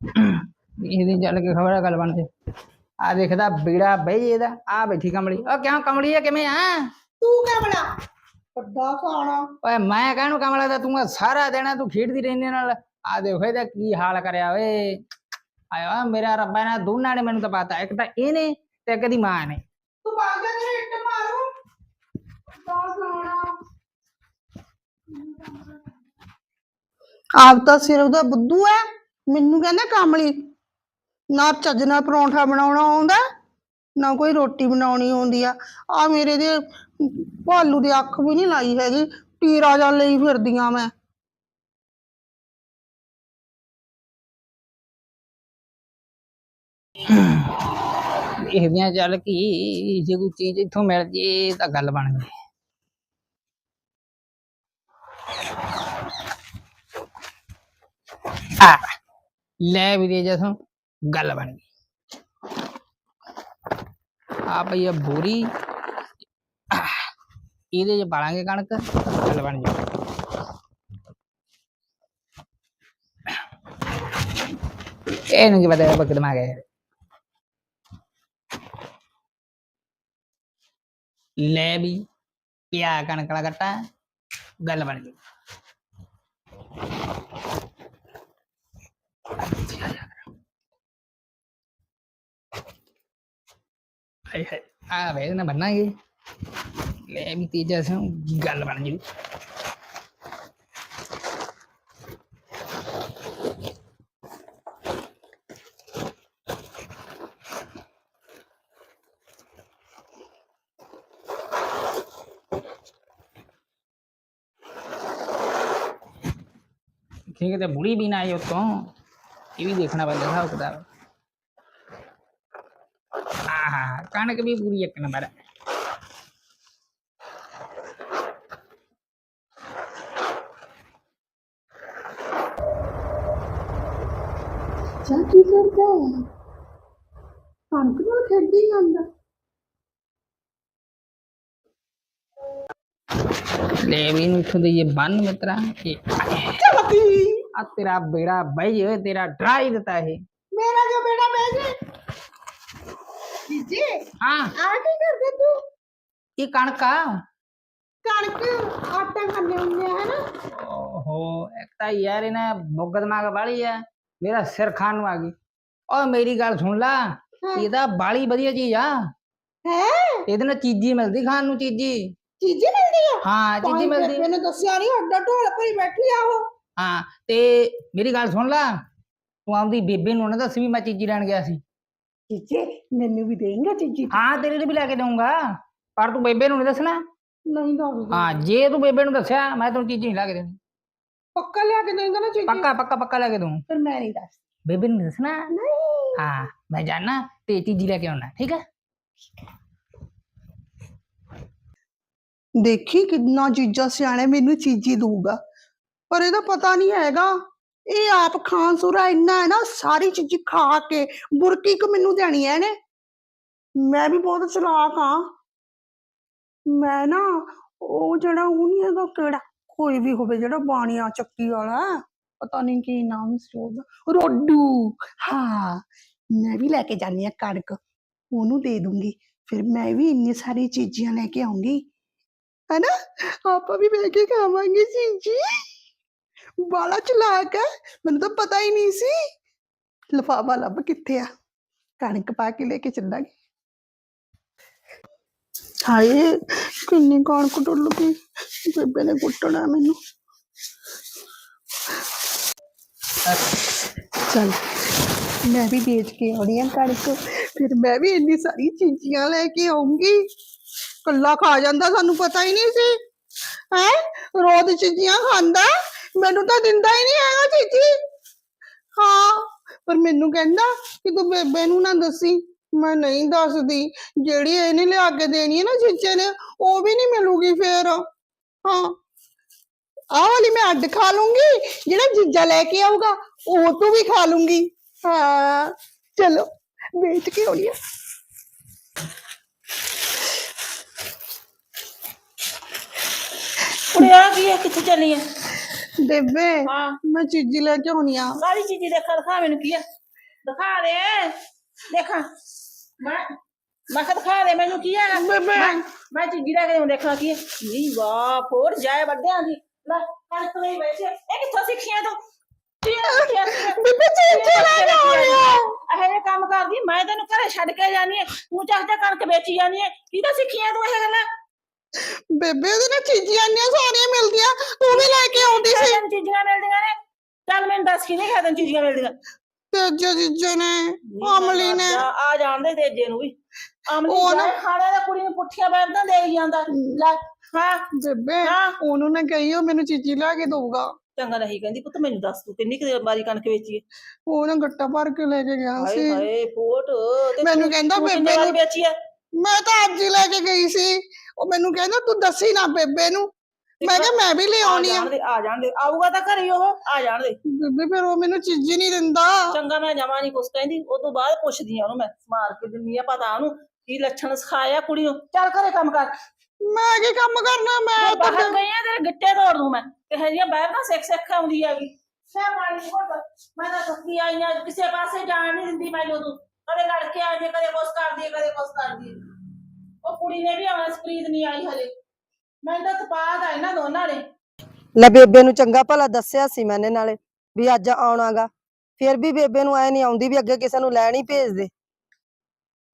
ਇਹਦੀ ਚੱਲ ਕੇ ਖਬਰ ਗੱਲ ਬਣ ਜੇ। ਆ ਦੇਖਦਾ ਬੀੜਾ ਬਈ ਇਹਦਾ ਆ ਬੈਠੀ ਕਮਲੀ। ਉਹ ਕਿਉਂ ਕਮਲੀ ਆ ਕਿਵੇਂ ਆ? ਤੂੰ ਕਮਲਾ। ਵੱਡਾ ਖਾਣਾ ਓਏ ਮੈਂ ਕਹਿਣੂ ਕਮਲਾ ਦਾ ਤੂੰ ਸਾਰਾ ਦਿਨ ਤੂੰ ਖੇਡਦੀ ਰਹਿੰਦੀ ਨਾਲ। ਆ ਦੇਖੋ ਇਹਦਾ ਕੀ ਹਾਲ ਕਰਿਆ ਓਏ। ਆਇਆ ਮੇਰਾ ਰੱਬਾ ਨੇ ਦੋਨਾਂ ਨੇ ਮੈਨੂੰ ਤਾਂ ਪਤਾ ਇੱਕ ਤਾਂ ਇਹਨੇ ਤੇ ਇੱਕ ਦੀ ਮਾਂ ਨੇ। ਤੂੰ ਬਾਗ ਜਾ ਕੇ ਇੱਟ ਮਾਰੂ। ਵੱਡਾ ਖਾਣਾ ਆਪ ਤਾਂ ਸਿਰ ਉਹਦਾ ਬੁੱਧੂ ਹੈ ਮੈਨੂੰ ਕਹਿੰਦਾ ਕਾਮਲੀ, ਨਾ ਚੱਜ ਨਾਲ ਪਰੌਂਠਾ ਬਣਾਉਣਾ ਆਉਂਦਾ, ਨਾ ਕੋਈ ਰੋਟੀ ਬਣਾਉਣੀ ਆਉਂਦੀ ਆ। ਆ ਮੇਰੇ ਦੇ ਭਾਲੂ ਦੀ ਅੱਖ ਵੀ ਨਹੀਂ ਲਾਈ ਹੈਗੀ, ਟੀਰਾ ਜਾਂ ਲਈ ਫਿਰਦੀਆਂ ਮੈਂ। ਇਹਦੀਆਂ ਚੱਲ ਕੀ, ਜੇ ਕੋਈ ਚੀਜ਼ ਇੱਥੋਂ ਮਿਲ ਜੇ ਤਾਂ ਗੱਲ ਬਣ ਗਈ। ਆ। ਲੈ ਵੀਰੇ ਜਸੋਂ, ਗੱਲ ਬਣ ਗਈ। ਆ ਭਈ ਆ ਬੋਰੀ, ਇਹਦੇ ਚ ਪਾਲਾਂਗੇ ਕਣਕ, ਗੱਲ ਬਣ ਜੀ ਇਹਨੂੰ ਕੀ ਪਤਾ ਬਕਦ ਮਾ ਗਏ ਲੈ ਵੀ, ਪਿਆ ਕਣਕ ਦਾ ਕੱਟਾ ਗੱਲ ਬਣ ਗਈ। ਹਾਏ ਹਾਏ ਆ ਵੇ ਨਾ ਬਣਾਂਗੇ ਲੈ ਵੀ ਤੀਜਾ ਸੋਂ ਗੱਲ ਬਣ ਗਈ ਠੀਕ ਹੈ ਤੇ ਬੁੜੀ ਵੀ ਨਾ ਆਈ ਉਤੋਂ ਇਹ ਵੀ ਦੇਖਣਾ ਪੈਂਦਾ ਹਿਸਾਬ ਕਿਤਾਬ। ਆਹ ਕਣਕ ਵੀ ਪੂਰੀ ਇੱਕ ਨੰਬਰ। ਹੈ ਚਾ ਕੀ ਕਰਦਾ ਹੈ? ਕਣਕ ਨਾਲ ਖੇਡੀ ਜਾਂਦਾ। ਲੈ ਵੀ ਨੂੰ ਇੱਥੋਂ ਦੇਈਏ ਬੰਨ ਮਿੱਤਰਾ ਇਹ ਚਲਤੀ ਆ ਤੇਰਾ ਬੇੜਾ ਬਈ ਓਏ ਤੇਰਾ ਡਰਾ ਹੀ ਦਿੱਤਾ ਇਹ ਮੇਰਾ ਜੋ ਬੇਟਾ ਬਹਿ ਜੇ ਜੀਜੀ ਹਾਂ ਆ ਕੀ ਕਰਦੇ ਤੂੰ ਇਹ ਕਣਕ ਆ ਕਣਕ ਆਟਾ ਖਾਣੇ ਹੁੰਦੇ ਆ ਹਨਾ ਓਹੋ ਇੱਕ ਤਾਂ ਯਾਰ ਇਹਨੇ ਬੁੱਗ ਦਿਮਾਗ ਵਾਲੀ ਆ ਮੇਰਾ ਸਿਰ ਖਾਣ ਨੂੰ ਆ ਗਈ ਓਏ ਮੇਰੀ ਗੱਲ ਸੁਣ ਲਾ ਇਹਦਾ ਬਾਲੀ ਵਧੀਆ ਚੀਜ਼ ਆ ਹੈ ਇਹਦੇ ਨਾਲ ਚੀਜ਼ੀ ਮਿਲਦੀ ਖਾਣ ਨੂੰ ਚੀਜ਼ੀ ਚੀਜ਼ੀ ਮਿਲਦੀ ਆ ਹਾਂ ਚੀਜ਼ੀ ਮਿਲਦੀ ਮੈਨੂੰ ਦੱਸਿਆ ਨਹੀਂ ਅੱਡਾ ਢੋਲ ਪਈ ਬੈਠੀ ਆ ਉਹ ਹਾਂ ਤੇ ਮੇਰੀ ਗੱਲ ਸੁਣ ਲਾ। ਤੂੰ ਆਪਦੀ ਬੇਬੇ ਨੂੰ ਨਾ ਦੱਸ ਵੀ ਮੈਂ ਚੀਜ਼ੀ ਲੈਣ ਗਿਆ ਸੀ। ਜੀਜੀ ਮੈਨੂੰ ਵੀ ਦੇਂਗਾ ਚੀਜ਼ੀ। ਹਾਂ ਤੇਰੇ ਲਈ ਵੀ ਲੈ ਕੇ ਦਊਂਗਾ ਪਰ ਤੂੰ ਬੇਬੇ ਨੂੰ ਨਹੀਂ ਦੱਸਣਾ। ਨਹੀਂ ਦੱਸਦਾ ਹਾਂ ਜੇ ਤੂੰ ਬੇਬੇ ਨੂੰ ਦੱਸਿਆ ਮੈਂ ਤੈਨੂੰ ਚੀਜ਼ੀ ਨਹੀਂ ਲਾ ਕੇ ਦੇਣੀ। ਪੱਕਾ ਲਿਆ ਕੇ ਦੇਂਗਾ ਨਾ ਚੀਜ਼ੀ? ਪੱਕਾ ਪੱਕਾ ਪੱਕਾ ਲੈ ਕੇ ਦਊਂ। ਫਿਰ ਮੈਂ ਨਹੀਂ ਦੱਸ। ਬੇਬੇ ਨੂੰ ਨੀ ਦੱਸਣਾ? ਨਹੀਂ। ਹਾਂ ਮੈਂ ਜਾਣਾ ਤੇ ਚੀਜ਼ੀ ਲੈ ਕੇ ਆਉਣਾ ਠੀਕ ਹੈ ਦੇਖੀ ਕਿੰਨਾ ਚੀਜ਼ਾਂ ਸਿਆਣੇ ਮੈਨੂੰ ਚੀਜ਼ੀ ਦਊਗਾ। ਪਰ ਇਹਦਾ ਪਤਾ ਨਹੀਂ ਹੈਗਾ। ਇਹ ਆਪ ਖਾਨ ਸੁਰਾ ਇੰਨਾ ਹੈ ਨਾ, ਸਾਰੀ ਚੀਜ਼ ਖਾ ਕੇ ਬੁਰਕੀ ਕ ਮੈਨੂੰ ਦੇਣੀ ਹੈ ਇਹਨੇ। ਮੈਂ ਵੀ ਬਹੁਤ ਚਲਾਕ ਹਾਂ। ਮੈਂ ਨਾ, ਉਹ ਜਿਹੜਾ ਉਹ ਨਹੀਂ ਹੈਗਾ ਕਿਹੜਾ, ਕੋਈ ਵੀ ਹੋਵੇ ਜਿਹੜਾ ਬਾਣੀਆਂ ਚੱਕੀ ਵਾਲਾ ਪਤਾ ਨਹੀਂ ਕੀ ਨਾਮ ਸੀ ਉਹਦਾ। ਰੋਡੂ, ਹਾਂ, ਮੈਂ ਵੀ ਲੈ ਕੇ ਜਾਨੀ ਆ ਕਣਕ, ਉਹਨੂੰ ਦੇ ਦੂੰਗੀ। ਫਿਰ ਮੈਂ ਵੀ ਇੰਨੀ ਸਾਰੀ ਚੀਜ਼ਾਂ ਲੈ ਕੇ ਆਉਂਗੀ। ਹੈਨਾ ਆਪਾਂ ਵੀ ਬਹਿ ਕੇ ਖਾਵਾਂਗੇ ਚੀਜੀ। ਬਾਲਾ ਚਲਾਕ ਹੈ ਮੈਨੂੰ ਤਾਂ ਪਤਾ ਹੀ ਨਹੀਂ ਸੀ। ਲਫਾਫਾ ਲੱਭ ਕਿੱਥੇ ਆ? ਕਣਕ ਪਾ ਕੇ ਲੈ ਕੇ ਚੱਲਾਂਗੇ। ਹਾਏ, ਕਿੰਨੀ ਕਣਕ ਡੁੱਲ ਗਈ। ਬੇਬੇ ਨੇ ਕੁੱਟਣਾ ਮੈਨੂੰ। ਚੱਲ, ਮੈਂ ਵੀ ਵੇਚ ਕੇ ਆਉਣੀ ਆ ਕਣਕ। ਫਿਰ ਮੈਂ ਵੀ ਇੰਨੀ ਸਾਰੀ ਚੀਜ਼ੀਆਂ ਲੈ ਕੇ ਆਉਂਗੀ ਕੱਲਾ ਖਾ ਜਾਂਦਾ, ਸਾਨੂੰ ਪਤਾ ਹੀ ਨਹੀਂ ਸੀ। ਹੈ? ਰੋਜ਼ ਚੀਜ਼ੀਆਂ ਖਾਂਦਾ। ਮੈਨੂੰ ਤਾਂ ਦਿੰਦਾ ਹੀ ਨਹੀਂ ਹੈਗਾ ਚੀਜ਼ੀ ਹਾਂ, ਪਰ ਮੈਨੂੰ ਕਹਿੰਦਾ ਕਿ ਤੂੰ ਬੇਬੇ ਨੂੰ ਨਾ ਦੱਸੀ। ਮੈਂ ਨਹੀਂ ਦੱਸਦੀ। ਜਿਹੜੀ ਇਹਨੇ ਲਿਆ ਕੇ ਦੇਣੀ ਹੈ ਨਾ ਚੀਜ਼ੇ ਨੇ, ਉਹ ਵੀ ਨਹੀਂ ਮਿਲੂਗੀ ਫੇਰ। ਹਾਂ। ਆਹ ਵਾਲੀ ਮੈਂ ਅੱਡ ਖਾ ਲੂੰਗੀ, ਜਿਹੜਾ ਜੀਜਾ ਲੈ ਕੇ ਆਊਗਾ, ਉਹ ਤੂੰ ਵੀ ਖਾ ਲੂੰਗੀ। ਹਾਂ, ਚਲੋ, ਵੇਚ ਕੇ ਆਉਣੀ ਆ। ਕੁੜੇ ਆ ਕੀ ਹੈ, ਕਿੱਥੇ ਚੱਲੀ ਹੈ? ਹਾਂ। ਮੈਂ ਚੀਜ਼ੀ ਲੈ ਕੇ ਆਉਣੀ ਆ। ਕਾਹਦੀ ਚੀਜ਼ੀ ਦੇਖਾ ਦਿਖਾ ਮੈਨੂੰ ਕੀ ਹੈ ਦਿਖਾ ਦੇ। ਦੇਖਾਂ। ਮੈਂ ਮੈਂ ਕਿਹਾ ਦਿਖਾ ਦੇ ਮੈਨੂੰ ਕੀ ਹੈ ਬੇਬੇ। ਮੈਂ ਚੀਜ਼ੀ ਲੈ ਕੇ ਆਊਂ ਦੇਖਾਂ ਕੀ ਹੈ ਨੀ ਵਾਹ ਫੋਰ ਜਾਏ ਵੱਡਿਆਂ ਦੀ। ਲੈ ਕੱਲ ਤੋਂ ਹੀ ਬੈਠੇ। ਇਹ ਕਿੱਥੋਂ ਸਿੱਖੀਆਂ ਤੂੰ? ਬੇਬੇ ਚੀਚੀ ਲੈ ਕੇ ਆਉਣੀ ਆ। ਇਹ ਜਿਹੇ ਕੰਮ ਕਰਦੀ ਮੈਂ ਤੈਨੂੰ ਘਰੇ ਛੱਡ ਕੇ ਜਾਨੀ ਹੈ ਤੂੰ ਚੱਕ ਚੱਕ ਕਣਕ ਵੇਚੀ ਜਾਨੀ ਹੈ ਕਿਹਦਾ ਸਿੱਖੀਆਂ ਤੂੰ ਇਹ ਗੱਲਾਂ? ਬੇਬੇ ਉਹਦੇ ਨਾਲ ਚੀਜ਼ੀਆਂ ਇੰਨੀਆਂ ਸਾਰੀਆਂ ਮਿਲਦੀਆਂ ਤੂੰ ਵੀ ਲੈ ਕੇ ਆਉਂਦੀ ਸੀ। ਚੀਜ਼ਾਂ ਮਿਲਦੀਆਂ ਨੇ। ਚੱਲ ਮੈਨੂੰ ਦੱਸ ਕਿਹਨੇ ਖਾ ਤੈਨੂੰ ਚੀਜ਼ਾਂ ਮਿਲਦੀਆਂ? ਤੇ ਜੋ ਜੀਜੇ ਨੇ ਅਮਲੀ ਨੇ। ਆ ਜਾਣਦੇ ਤੇਜੇ ਨੂੰ ਵੀ। ਅਮਲੀ ਉਹ ਨਾ- ਜਾਏ ਖਾਣੇ ਦਾ ਕੁੜੀ ਨੂੰ ਪੁੱਠੀਆਂ ਬੈਠਦਾ ਦੇ ਜਾਂਦਾ। ਲੈ ਹਾਂ। ਬੇਬੇ। ਉਹਨੂੰ ਨੇ ਕਹੀ ਉਹ ਮੈਨੂੰ ਚੀਜ਼ੀ ਲੈ ਕੇ ਦਊਗਾ। ਚੰਗਾ ਨਹੀਂ ਕਹਿੰਦੀ ਪੁੱਤ ਮੈਨੂੰ ਦੱਸ ਤੂੰ ਕਿੰਨੀ ਕੁ ਵਾਰੀ ਕਣਕ ਵੇਚੀ ਹੈ। ਉਹ ਨਾ ਗੱਟਾ ਭਰ ਕੇ ਲੈ ਕੇ ਗਿਆ ਸੀ। ਹਾਏ ਤੇ ਮੈਨੂੰ ਕਹਿੰਦਾ ਬੇਬੇ ਨੂੰ- ਵੇਚੀ ਹੈ? ਮੈਂ ਤਾਂ ਅੱਜ ਹੀ ਲੈ ਕੇ ਗਈ ਸੀ। ਉਹ ਮੈਨੂੰ ਕਹਿੰਦਾ ਤੂੰ ਦੱਸੀ ਨਾ ਬੇਬੇ ਨੂੰ। ਮੈਂ ਕਿਹਾ ਮੈਂ ਵੀ ਲੈ ਆ ਆਉਣੀ ਆ। ਜਾਣ ਦੇ ਆ ਜਾਣ ਦੇ ਆਊਗਾ ਤਾਂ ਘਰੇ ਹੀ ਉਹ ਆ ਜਾਣ ਦੇ ਬੇਬੇ ਫਿਰ ਉਹ ਮੈਨੂੰ ਚੀਜ਼ੀ ਨਹੀਂ ਦਿੰਦਾ। ਚੰਗਾ ਮੈਂ ਜਮਾ ਨਹੀਂ ਕੁਛ ਕਹਿੰਦੀ। ਉਹ ਤੋਂ ਬਾਅਦ ਪੁੱਛਦੀ ਆ ਉਹਨੂੰ ਮੈਂ ਮਾਰ ਕੇ ਦਿੰਨੀ ਆ ਪਤਾ ਉਹਨੂੰ ਕੀ ਲੱਛਣ ਸਿਖਾਇਆ ਕੁੜੀ ਨੂੰ ਚੱਲ ਘਰੇ ਕੰਮ ਕਰ। ਮੈਂ ਕੀ ਕੰਮ ਕਰਨਾ? ਮੈਂ ਤਾਂ ਬਾਹਰ ਗਈ ਆ ਤੇਰੇ ਗਿੱਟੇ ਤੋੜ ਦੂੰ ਮੈਂ। ਤੇ ਹਜੇ ਬਾਹਰ ਨਾ ਸਿੱਖ ਸਿੱਖ ਆਉਂਦੀ ਹੈਗੀ। ਸੈ ਮਾਰੀ ਘੁੱਟ ਮੈਂ ਤਾਂ ਸੱਤੀ ਆਈ ਆ ਕਿਸੇ ਪਾਸੇ ਜਾਣ ਨਹੀਂ ਦਿੰਦੀ ਮੈਨੂੰ ਤੂੰ ਕਦੇ ਲੜ ਕੇ ਆ ਕਦੇ ਕੁਛ ਕਰਦੀ ਕਦੇ ਕੁਛ ਕਰਦੀ ਉਹ ਕੁੜੀ ਨੇ ਵੀ ਆਉਣਾ ਸਪਰੀਤ ਨਹੀਂ ਆਈ ਹਲੇ। ਮੈਂ ਤਾਂ ਤਪਾਤ ਆ ਇਹਨਾਂ ਦੋਨਾਂ ਨੇ। ਲੈ ਬੇਬੇ ਨੂੰ ਚੰਗਾ ਭਲਾ ਦੱਸਿਆ ਸੀ ਮੈਨੇ ਨਾਲੇ, ਵੀ ਅੱਜ ਆਉਣਾਗਾ। ਫਿਰ ਵੀ ਬੇਬੇ ਨੂੰ ਐ ਨਹੀਂ ਆਉਂਦੀ ਵੀ ਅੱਗੇ ਕਿਸੇ ਨੂੰ ਲੈਣ ਹੀ ਭੇਜ ਦੇ।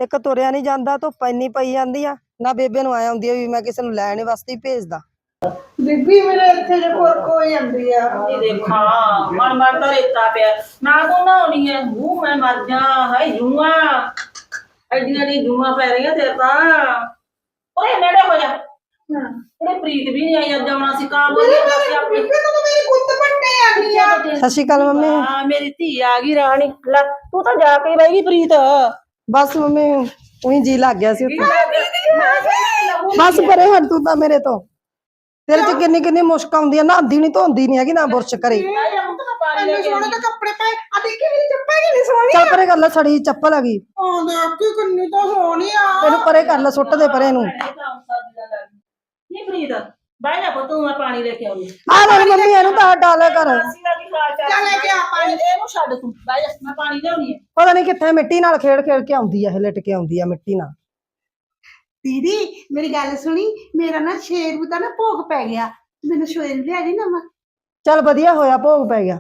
ਇੱਕ ਤੁਰਿਆ ਨਹੀਂ ਜਾਂਦਾ, ਧੁੱਪ ਇੰਨੀ ਪਈ ਜਾਂਦੀ ਆ। ਨਾ ਬੇਬੇ ਨੂੰ ਐ ਆਉਂਦੀ ਆ ਵੀ ਮੈਂ ਕਿਸੇ ਨੂੰ ਲੈਣ ਵਾਸਤੇ ਹੀ ਭੇਜਦਾ। ਬੀਬੀ ਮੇਰੇ ਇੱਥੇ ਜੇ ਕੋਰ ਕੋਈ ਜਾਂਦੀ ਆ। ਇਹ ਦੇਖਾਂ ਮਨ ਤਾਂ ਰੇਤਾ ਪਿਆ। ਨਾ ਤੂੰ ਨਾ ਹੋਣੀ ਹੈ ਮੂੰਹ ਮੈਂ ਮਰ ਜਾ ਹਾਏ ਜੂਆ। ਐਡੀਆਂ ਦੀ ਜੂਆ ਪੈ ਰਹੀਆਂ ਤੇਰੇ ਤਾਂ। ਓਏ ਨੇੜੇ ਹੋ ਜਾ। ਉਹਨੇ ਪ੍ਰੀਤ ਵੀ ਨਹੀਂ ਆਈ ਅੱਜ ਆਉਣਾ ਸੀ ਕਾਂ ਬੋਲੀ ਸੀ ਆਪਣੀ ਬੀਬੀ ਤੂੰ ਤਾਂ ਮੇਰੀ ਕੁੱਤ ਪੱਟੇ ਆ ਗਈ ਆ। ਸਤਿ ਸ਼੍ਰੀ ਅਕਾਲ ਮੰਮੀ। ਹਾਂ ਮੇਰੀ ਧੀ ਆ ਗਈ ਰਾਣੀ। ਲੈ ਤੂੰ ਤਾਂ ਜਾ ਕੇ ਬਹਿ ਗਈ ਪ੍ਰੀਤ। ਬਸ ਮੰਮੀ ਉਹੀ ਜੀ ਲੱਗ ਗਿਆ ਸੀ ਉੱਥੇ। ਬਸ ਪਰੇ ਹਟ ਤੂੰ ਤਾਂ ਮੇਰੇ ਤੋਂ। ਤੇਰੇ ਚ ਕਿੰਨੀ ਕਿੰਨੀ ਮੁਸ਼ਕ ਆਉਂਦੀ ਆ ਨਹਾਉਂਦੀ ਨਹੀਂ ਧੋਂਦੀ ਨਹੀਂ ਹੈਗੀ ਨਾ ਬੁਰਸ਼ ਕਰੇ ਇੰਨੇ ਸੋਹਣੇ ਤਾਂ ਕੱਪੜੇ ਪਏ। ਆ ਦੇਖੀ ਮੇਰੀ ਚੱਪਲ ਕਿੰਨੀ ਸੋਹਣੀ ਚੱਲ ਪਰੇ ਕਰ ਲੈ ਸੜੀ ਚੱਪਲ ਆ ਦੇਖ ਕੀ ਕਿੰਨੀ ਤਾਂ ਸੋਹਣੀ ਆ। ਤੈਨੂੰ ਪਰੇ ਕਰ ਲੈ ਸੁੱਟ ਦੇ ਪਰੇ ਨੂੰ ਨਹੀਂ ਪ੍ਰੀਤ ਬਾਈ ਨਾ ਪੁੱਤ ਮੈਂ ਪਾਣੀ ਲੈ ਕੇ ਆਉਂਦੀ। ਆ ਲੈ ਮੰਮੀ ਇਹਨੂੰ ਤਾਂ ਡਾਲੇ ਕਰ। ਚਾਲ ਲੈ ਕੇ ਆ ਪਾਣੀ। ਇਹ- ਇਹਨੂੰ ਛੱਡ ਤੂੰ ਬਾਈ ਮੈਂ ਪਾਣੀ ਲਿਆਉਣੀ ਹੈ। ਪਤਾ ਨਹੀਂ ਕਿੱਥੇ ਮਿੱਟੀ ਨਾਲ ਖੇਡ ਖੇਡ ਕੇ ਆਉਂਦੀ ਆ ਇਹ ਲਿਟ ਕੇ ਆਉਂਦੀ ਆ ਮਿੱਟੀ ਨਾਲ। ਦੀਦੀ ਮੇਰੀ ਗੱਲ ਸੁਣੀ ਮੇਰਾ ਨਾ ਸ਼ੇਰ ਨੂੰ ਤਾਂ ਨਾ ਭੋਗ ਪੈ ਗਿਆ। ਮੈਨੂੰ ਸ਼ੇਰ ਲਿਆ ਜੀ ਨਾ ਚੱਲ ਵਧੀਆ ਹੋਇਆ ਭੋਗ ਪੈ ਗਿਆ।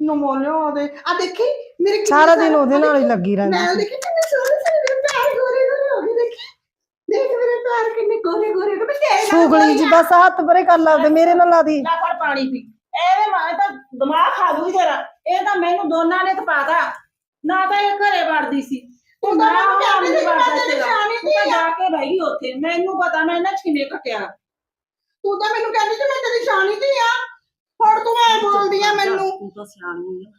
ਨਮੋਲਿਓ ਉਹਦੇ। ਆ ਦੇਖੀ ਮੇਰੇ ਕਿੰਨੇ ਸਾਰਾ ਦਿਨ ਉਹਦੇ ਨਾਲ ਹੀ ਲੱਗੀ ਮੈਂ ਰਹਿੰਦੀ ਦੇਖੀ ਕਿੰਨੇ ਸੋਹਣੇ ਸੋਹਣੇ ਪੈਰ ਗੋਰੇ ਗੋਰੇ ਹੋ ਗਏ ਦੇਖੀ। ਦੇਖ ਮੇਰੇ ਪੈਰ ਕਿੰਨੇ ਗੋਰੇ ਗੋਰੇ ਹੋ ਗਏ। ਮੈਂ ਤੇਰੇ ਨਾਲ ਸੁਗਲੀ ਜੀ ਬਸ ਹੱਥ ਪਰੇ ਕਰ ਲਾ ਉਹਦੇ ਮੇਰੇ ਨਾਲ ਲਾ ਦੀ। ਲੈ ਫੜ ਪਾਣੀ ਪੀ। ਇਹਦੇ ਮਾਂ ਤਾਂ ਦਿਮਾਗ ਖਾ ਲੂਗੀ ਤੇਰਾ ਇਹ ਤਾਂ ਮੈਨੂੰ ਦੋਨਾਂ ਨੇ ਤਪਾਤਾ ਨਾ ਤਾਂ ਇਹ ਘਰੇ ਵੜਦੀ ਸੀ। ਤੂੰ ਤਾਂ ਨਾ ਮੈਨੂੰ ਉਹ ਕਹਿੰਦੀ ਸੀ ਆਉਂਦੀ ਮੈਂ ਵੜਦਾ ਤੇਰੀ। ਸੀਗਾ। ਨਿਸ਼ਾਨੀ ਤੂੰ ਤਾਂ ਧੀ ਆ। ਜਾ ਕੇ ਬਹਿ ਗਈ ਉੱਥੇ। ਮੈਨੂੰ ਪਤਾ ਮੈਂ ਇਹਨਾਂ ਚ ਕਿਵੇਂ ਕੱਟਿਆ। ਤੂੰ ਤਾਂ ਮੈਨੂੰ ਕਹਿੰਦੀ ਸੀ ਮੈਂ ਤੇਰੀ ਸ਼ਾਨੀ ਦੀ ਆ। ਹੁਣ ਤੂੰ ਐ ਬੋਲਦੀ ਆ ਮੈਨੂੰ। ਤੂੰ ਤਾਂ ਸਿਆਣੀ ਆ।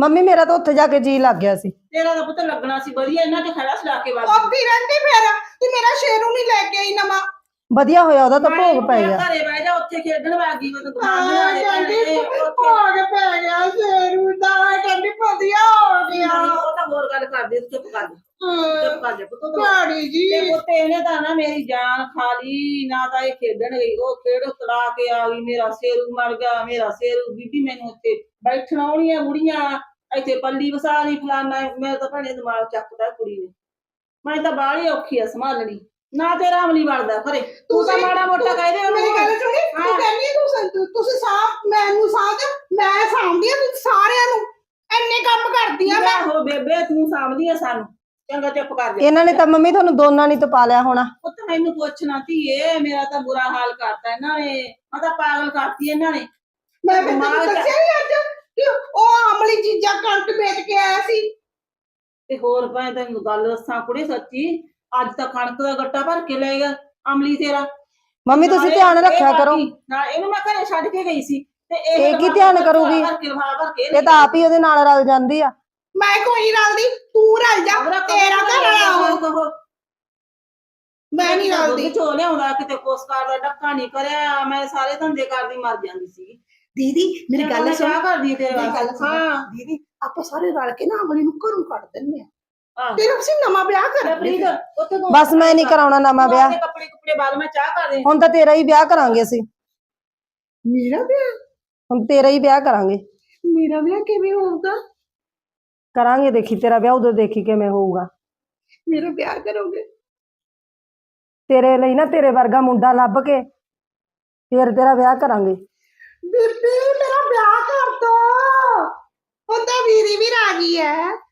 ਮੰਮੀ ਮੇਰਾ ਤਾਂ ਉੱਥੇ ਜਾ ਕੇ ਜੀ ਲੱਗ ਗਿਆ ਸੀ। ਤੇਰਾ ਤਾਂ ਪੁੱਤ ਲੱਗਣਾ ਸੀ ਵਧੀਆ ਇਹਨਾਂ ਤੇ ਖੜਾ ਸਲਾ ਕੇ ਵੜ ਉੱਥੇ ਹੀ ਰਹਿੰਦੀ ਫਿਰ। ਤੂੰ ਮੇਰਾ ਸ਼ੇਰੂ ਨਹੀਂ ਲੈ ਕੇ ਆਈ ਨਵਾਂ। ਵਧੀਆ ਹੋਇਆ ਉਹਦਾ ਤਾਂ ਭੋਗ ਪੈ ਗਿਆ। ਘਰੇ ਬਹਿ ਜਾ ਉੱਥੇ ਖੇਡਣ ਵਾਗੀ ਉਹ ਤਾਂ ਹਾਂ ਗਵਾਂਢ ਕਹਿੰਦੀ ਭੋਗ ਪੈ ਗਿਆ ਸ਼ੇਰੂ ਦਾ ਕਹਿੰਦੀ ਵਧੀਆ ਹੋ ਗਿਆ। ਉਹ ਤਾਂ ਹੋਰ ਗੱਲ ਕਰਦੀ ਤੂੰ ਚੁੱਪ ਕਰ ਜਾ। ਚੁੱਪ ਕਰ ਜਾ ਪੁੱਤ ਤੂੰ। ਭੈੜੀ ਜੀ। ਤੇ ਉੱਤੇ ਇਹਨੇ ਤਾਂ ਨਾ ਮੇਰੀ ਜਾਨ ਖਾ ਲਈ ਨਾ ਤਾਂ ਇਹ ਖੇਡਣ ਗਈ। ਉਹ ਖੇਡ ਤੜਾ ਕੇ ਆ ਗਈ ਮੇਰਾ ਸੇਰੂ ਮਰ ਗਿਆ ਮੇਰਾ ਸੇਰੂ ਬੀਬੀ ਮੈਨੂੰ ਬੈਠਣ ਆਉਣੀਆਂ ਬੁੜੀਆਂ ਇੱਥੇ ਪੱਲੀ ਵਸਾ ਲਈ ਫਲਾਨਾ ਮੈਂ ਤਾਂ ਭਣੇ ਦਿਮਾਗ ਚੱਕਦਾ ਕੁੜੀ ਨੇ। ਮੈਂ ਤਾਂ ਬਾਹਲੀ ਔਖੀ ਆ ਸੰਭਾਲਣੀ। ਨਾ ਤੇਰਾ ਅਮਲੀ ਵੜਦਾ ਘਰੇ ਤੂੰ ਤਾਂ ਮਾੜਾ ਮੋਟਾ ਕਹਿ ਦੇ ਮੇਰੀ ਗੱਲ ਸੁਣੀ ਤੂੰ ਹਾਂ। ਕਹਿੰਦੀ ਤੂੰ ਸੰਤੂ ਤੁਸੀਂ ਸਾਹ ਮੈਨੂੰ ਸਾਹ ਮੈਂ ਸਾਂਭਦੀ ਆ ਤੂੰ ਸਾਰਿਆਂ ਨੂੰ। ਇੰਨੇ ਕੰਮ ਕਰਦੀ ਆ ਮੈਂ। ਹੋ ਬੇਬੇ ਤੂੰ ਸਾਂਭਦੀ ਆ ਸਾਨੂੰ। ਚੰਗਾ ਚੁੱਪ ਕਰ ਜਾ। ਇਹਨਾਂ ਨੇ ਤਾਂ ਮੰਮੀ ਤੁਹਾਨੂੰ ਦੋਨਾਂ ਨੇ ਤਪਾ ਲਿਆ ਹੋਣਾ। ਪੁੱਤ ਮੈਨੂੰ ਪੁੱਛਣਾ ਧੀਏ ਮੇਰਾ ਤਾਂ ਬੁਰਾ ਹਾਲ ਕਰਤਾ ਇਹਨਾਂ ਨੇ। ਮੈਂ ਤਾਂ ਪਾਗਲ ਕਰਤੀ ਇਹਨਾਂ ਨੇ। ਮੈਂ ਫਿਰ ਤੈਨੂੰ ਦਿਮਾਗ ਦੱਸਿਆ ਨਹੀਂ ਅੱਜ ਕਿ ਉਹ ਅਮਲੀ ਚੀਜ਼ਾਂ ਕੰਟ ਵੇਚ ਕੇ ਆਇਆ ਸੀ। ਤੇ ਹੋਰ ਭਾਵੇਂ ਤੈਨੂੰ ਗੱਲ ਦੱਸਾਂ ਕੁੜੇ ਸੱਚੀ। ਅੱਜ ਤਾਂ ਕਣਕ ਦਾ ਗੱਟਾ ਭਰ ਕੇ ਲੈ ਗਿਆ ਅਮਲੀ ਤੇਰਾ। ਮੰਮੀ ਤੁਸੀਂ ਨਾਲੇ ਧਿਆਨ ਇਹ ਰੱਖਿਆ ਕਰੋ। ਬਾਕੀ, ਨਾਲ ਇਹਨੂੰ ਮੈਂ ਘਰੇ ਛੱਡ ਕੇ ਗਈ ਸੀ ਤੇ ਇਹ ਕੀ ਧਿਆਨ ਕਰੂਗੀ? ਭਰ ਕੇ ਲਫਾਫਾ ਭਰ ਕੇ ਇਹ ਤਾਂ ਆਪ ਹੀ ਉਹਦੇ ਨਾਲ ਰਲ ਜਾਂਦੀ ਆ। ਮੈਂ ਕੋਈ ਨਹੀਂ ਰਲਦੀ ਤੂੰ ਰਲ ਜਾ ਤੇਰਾ ਘਰ ਵਾਲਾ ਉਹ ਮੈਂ ਨਹੀਂ ਰਲਦੀ। ਚੋ ਲਿਆਉਂਦਾ ਕਿਤੇ ਕੋਸਕਾਰ ਦਾ ਡੱਕਾ ਨਹੀਂ ਕਰਿਆ ਮੈਂ ਸਾਰੇ ਧੰਦੇ ਕਰਦੀ ਮਰ ਜਾਂਦੀ ਸੀ। ਦੀਦੀ ਮੇਰੀ ਗੱਲ ਸੁਣ। ਕਰਦੀ ਤੇਰੇ ਮੇਰੀ ਗੱਲ ਵਾਸਤੇ? ਸੁਣ। ਹਾਂ। ਦੀਦੀ ਆਪਾਂ ਸਾਰੇ ਰਲ ਕੇ ਨਾ ਅਮਲੀ ਨੂੰ ਘਰੋਂ ਕੱਢ ਦਿੰਨੇ ਆ। ਆਹ। ਤੇਰਾ ਸਿੰਘ ਨਵਾਂ ਵਿਆਹ ਕਰ ਬਸ ਮੈਂ ਨਹੀਂ ਕਰਾਉਣਾ ਨਵਾਂ ਵਿਆਹ। ਕੱਪੜੇ ਕੁੱਪੜੇ ਬਾਲ ਮੈਂ ਚਾਹ ਕਰ ਹੁਣ ਤਾਂ ਤੇਰਾ ਹੀ ਵਿਆਹ ਕਰਾਂਗੇ ਅਸੀਂ। ਮੇਰਾ ਵਿਆਹ? ਹੁਣ ਤੇਰਾ ਹੀ ਵਿਆਹ ਕਰਾਂਗੇ। ਮੇਰਾ ਵਿਆਹ ਕਿਵੇਂ ਹੋਊਗਾ? ਕਰਾਂਗੇ ਦੇਖੀ ਤੇਰਾ ਵਿਆਹ ਉਦੋਂ ਦੇਖੀ ਕਿਵੇਂ ਹੋਊਗਾ। ਮੇਰਾ ਵਿਆਹ ਕਰੋਗੇ? ਤੇਰੇ ਲਈ ਨਾ ਤੇਰੇ ਵਰਗਾ ਮੁੰਡਾ ਲੱਭ ਕੇ ਫੇਰ ਤੇਰਾ ਵਿਆਹ ਕਰਾਂਗੇ। ਬੀਬੀ ਮੇਰਾ ਵਿਆਹ ਕਰ ਦੋ। ਉਹ ਤਾਂ ਵੀਰੀ ਵੀ ਰਾਜੀ ਹੈ